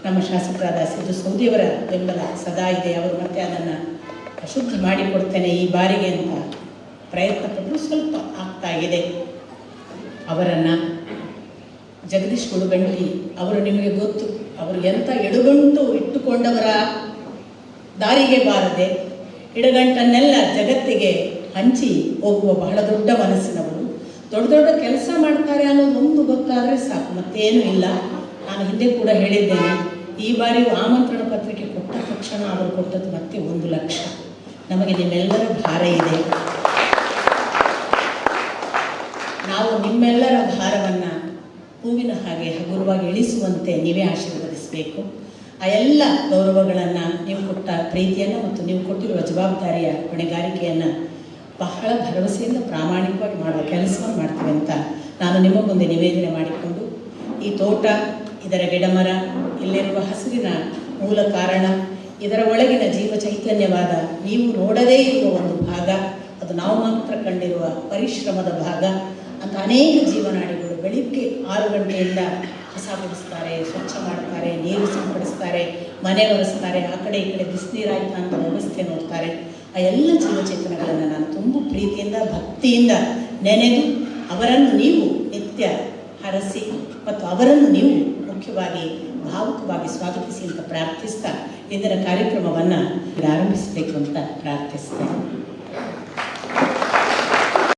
ನಮ್ಮ ಶಾಸಕರಾದ ಸಿದ್ದು ಸೌದಿಯವರ ಬೆಂಬಲ ಸದಾ ಇದೆ. ಅವರು ಮತ್ತೆ ಅದನ್ನು ಅಶುದ್ಧಿ ಮಾಡಿಕೊಡ್ತೇನೆ ಈ ಬಾರಿಗೆ ಅಂತ ಪ್ರಯತ್ನ ಪಟ್ಟು ಸ್ವಲ್ಪ ಆಗ್ತಾ ಇದೆ. ಅವರನ್ನು ಜಗದೀಶ್ ಗುಡುಗಂಟಿ ಅವರು ನಿಮಗೆ ಗೊತ್ತು, ಅವರು ಎಂಥ ಎಡುಗಂಟು ಇಟ್ಟುಕೊಂಡವರ ದಾರಿಗೆ ಬಾರದೆ ಇಡಗಂಟನ್ನೆಲ್ಲ ಜಗತ್ತಿಗೆ ಹಂಚಿ ಹೋಗುವ ಬಹಳ ದೊಡ್ಡ ಮನಸ್ಸಿನವರು ದೊಡ್ಡ ದೊಡ್ಡ ಕೆಲಸ ಮಾಡ್ತಾರೆ ಅನ್ನೋದು ಒಂದು ಗೊತ್ತಾದರೆ ಸಾಕು, ಮತ್ತೇನೂ ಇಲ್ಲ. ನಾನು ಹಿಂದೆ ಕೂಡ ಹೇಳಿದ್ದೇನೆ, ಈ ಬಾರಿ ಆಮಂತ್ರಣ ಪತ್ರಿಕೆ ಕೊಟ್ಟ ತಕ್ಷಣ ಅವರು ಕೊಟ್ಟದ್ದು ಮತ್ತೆ ಒಂದು ಲಕ್ಷ. ನಮಗೆ ನಿಮ್ಮೆಲ್ಲರ ಭಾರ ಇದೆ. ನಾವು ನಿಮ್ಮೆಲ್ಲರ ಭಾರವನ್ನು ಹೂವಿನ ಹಾಗೆ ಹಗುರವಾಗಿ ಇಳಿಸುವಂತೆ ನೀವೇ ಆಶೀರ್ವದಿಸಬೇಕು. ಆ ಎಲ್ಲ ಗೌರವಗಳನ್ನು ನೀವು ಕೊಟ್ಟ ಪ್ರೀತಿಯನ್ನು ಮತ್ತು ನೀವು ಕೊಟ್ಟಿರುವ ಜವಾಬ್ದಾರಿಯ ಹೊಣೆಗಾರಿಕೆಯನ್ನು ಬಹಳ ಭರವಸೆಯಿಂದ ಪ್ರಾಮಾಣಿಕವಾಗಿ ಮಾಡುವ ಕೆಲಸವನ್ನು ಮಾಡ್ತೀವಿ ಅಂತ ನಾನು ನಿಮ್ಮ ಮುಂದೆ ನಿವೇದನೆ ಮಾಡಿಕೊಂಡು, ಈ ತೋಟ, ಇದರ ಗಿಡಮರ, ಇಲ್ಲಿರುವ ಹಸಿರಿನ ಮೂಲ ಕಾರಣ, ಇದರ ಒಳಗಿನ ಜೀವ ಚೈತನ್ಯವಾದ ನೀವು ನೋಡದೇ ಇರುವ ಒಂದು ಭಾಗ, ಅದು ನಾವು ಮಾತ್ರ ಕಂಡಿರುವ ಪರಿಶ್ರಮದ ಭಾಗ ಅಂತ ಅನೇಕ ಜೀವನಾಡಿಗಳು ಬೆಳಿಗ್ಗೆ ಆರು ಗಂಟೆಯಿಂದ ಕಸ ಗುಡಿಸ್ತಾರೆ ಸ್ವಚ್ಛ ಮಾಡ್ತಾರೆ, ನೀರು ಸಿಂಪಡಿಸ್ತಾರೆ, ಮನೆ ಒರೆಸ್ತಾರೆ, ಆ ಕಡೆ ಈ ಕಡೆ ಬಿಸಿನೀರಾಯ್ತಾ ಅಂತ ವ್ಯವಸ್ಥೆ ನೋಡ್ತಾರೆ. ಆ ಎಲ್ಲ ಚಲನಚಿತ್ರಗಳನ್ನು ನಾನು ತುಂಬ ಪ್ರೀತಿಯಿಂದ, ಭಕ್ತಿಯಿಂದ ನೆನೆದು ಅವರನ್ನು ನೀವು ನಿತ್ಯ ಹರಸಿ ಮತ್ತು ಅವರನ್ನು ನೀವು ಮುಖ್ಯವಾಗಿ, ಭಾವುಕವಾಗಿ ಸ್ವಾಗತಿಸಿ ಅಂತ ಪ್ರಾರ್ಥಿಸ್ತಾ ಇಂದಿನ ಕಾರ್ಯಕ್ರಮವನ್ನು ಪ್ರಾರಂಭಿಸಬೇಕು ಅಂತ ಪ್ರಾರ್ಥಿಸ್ತೇನೆ.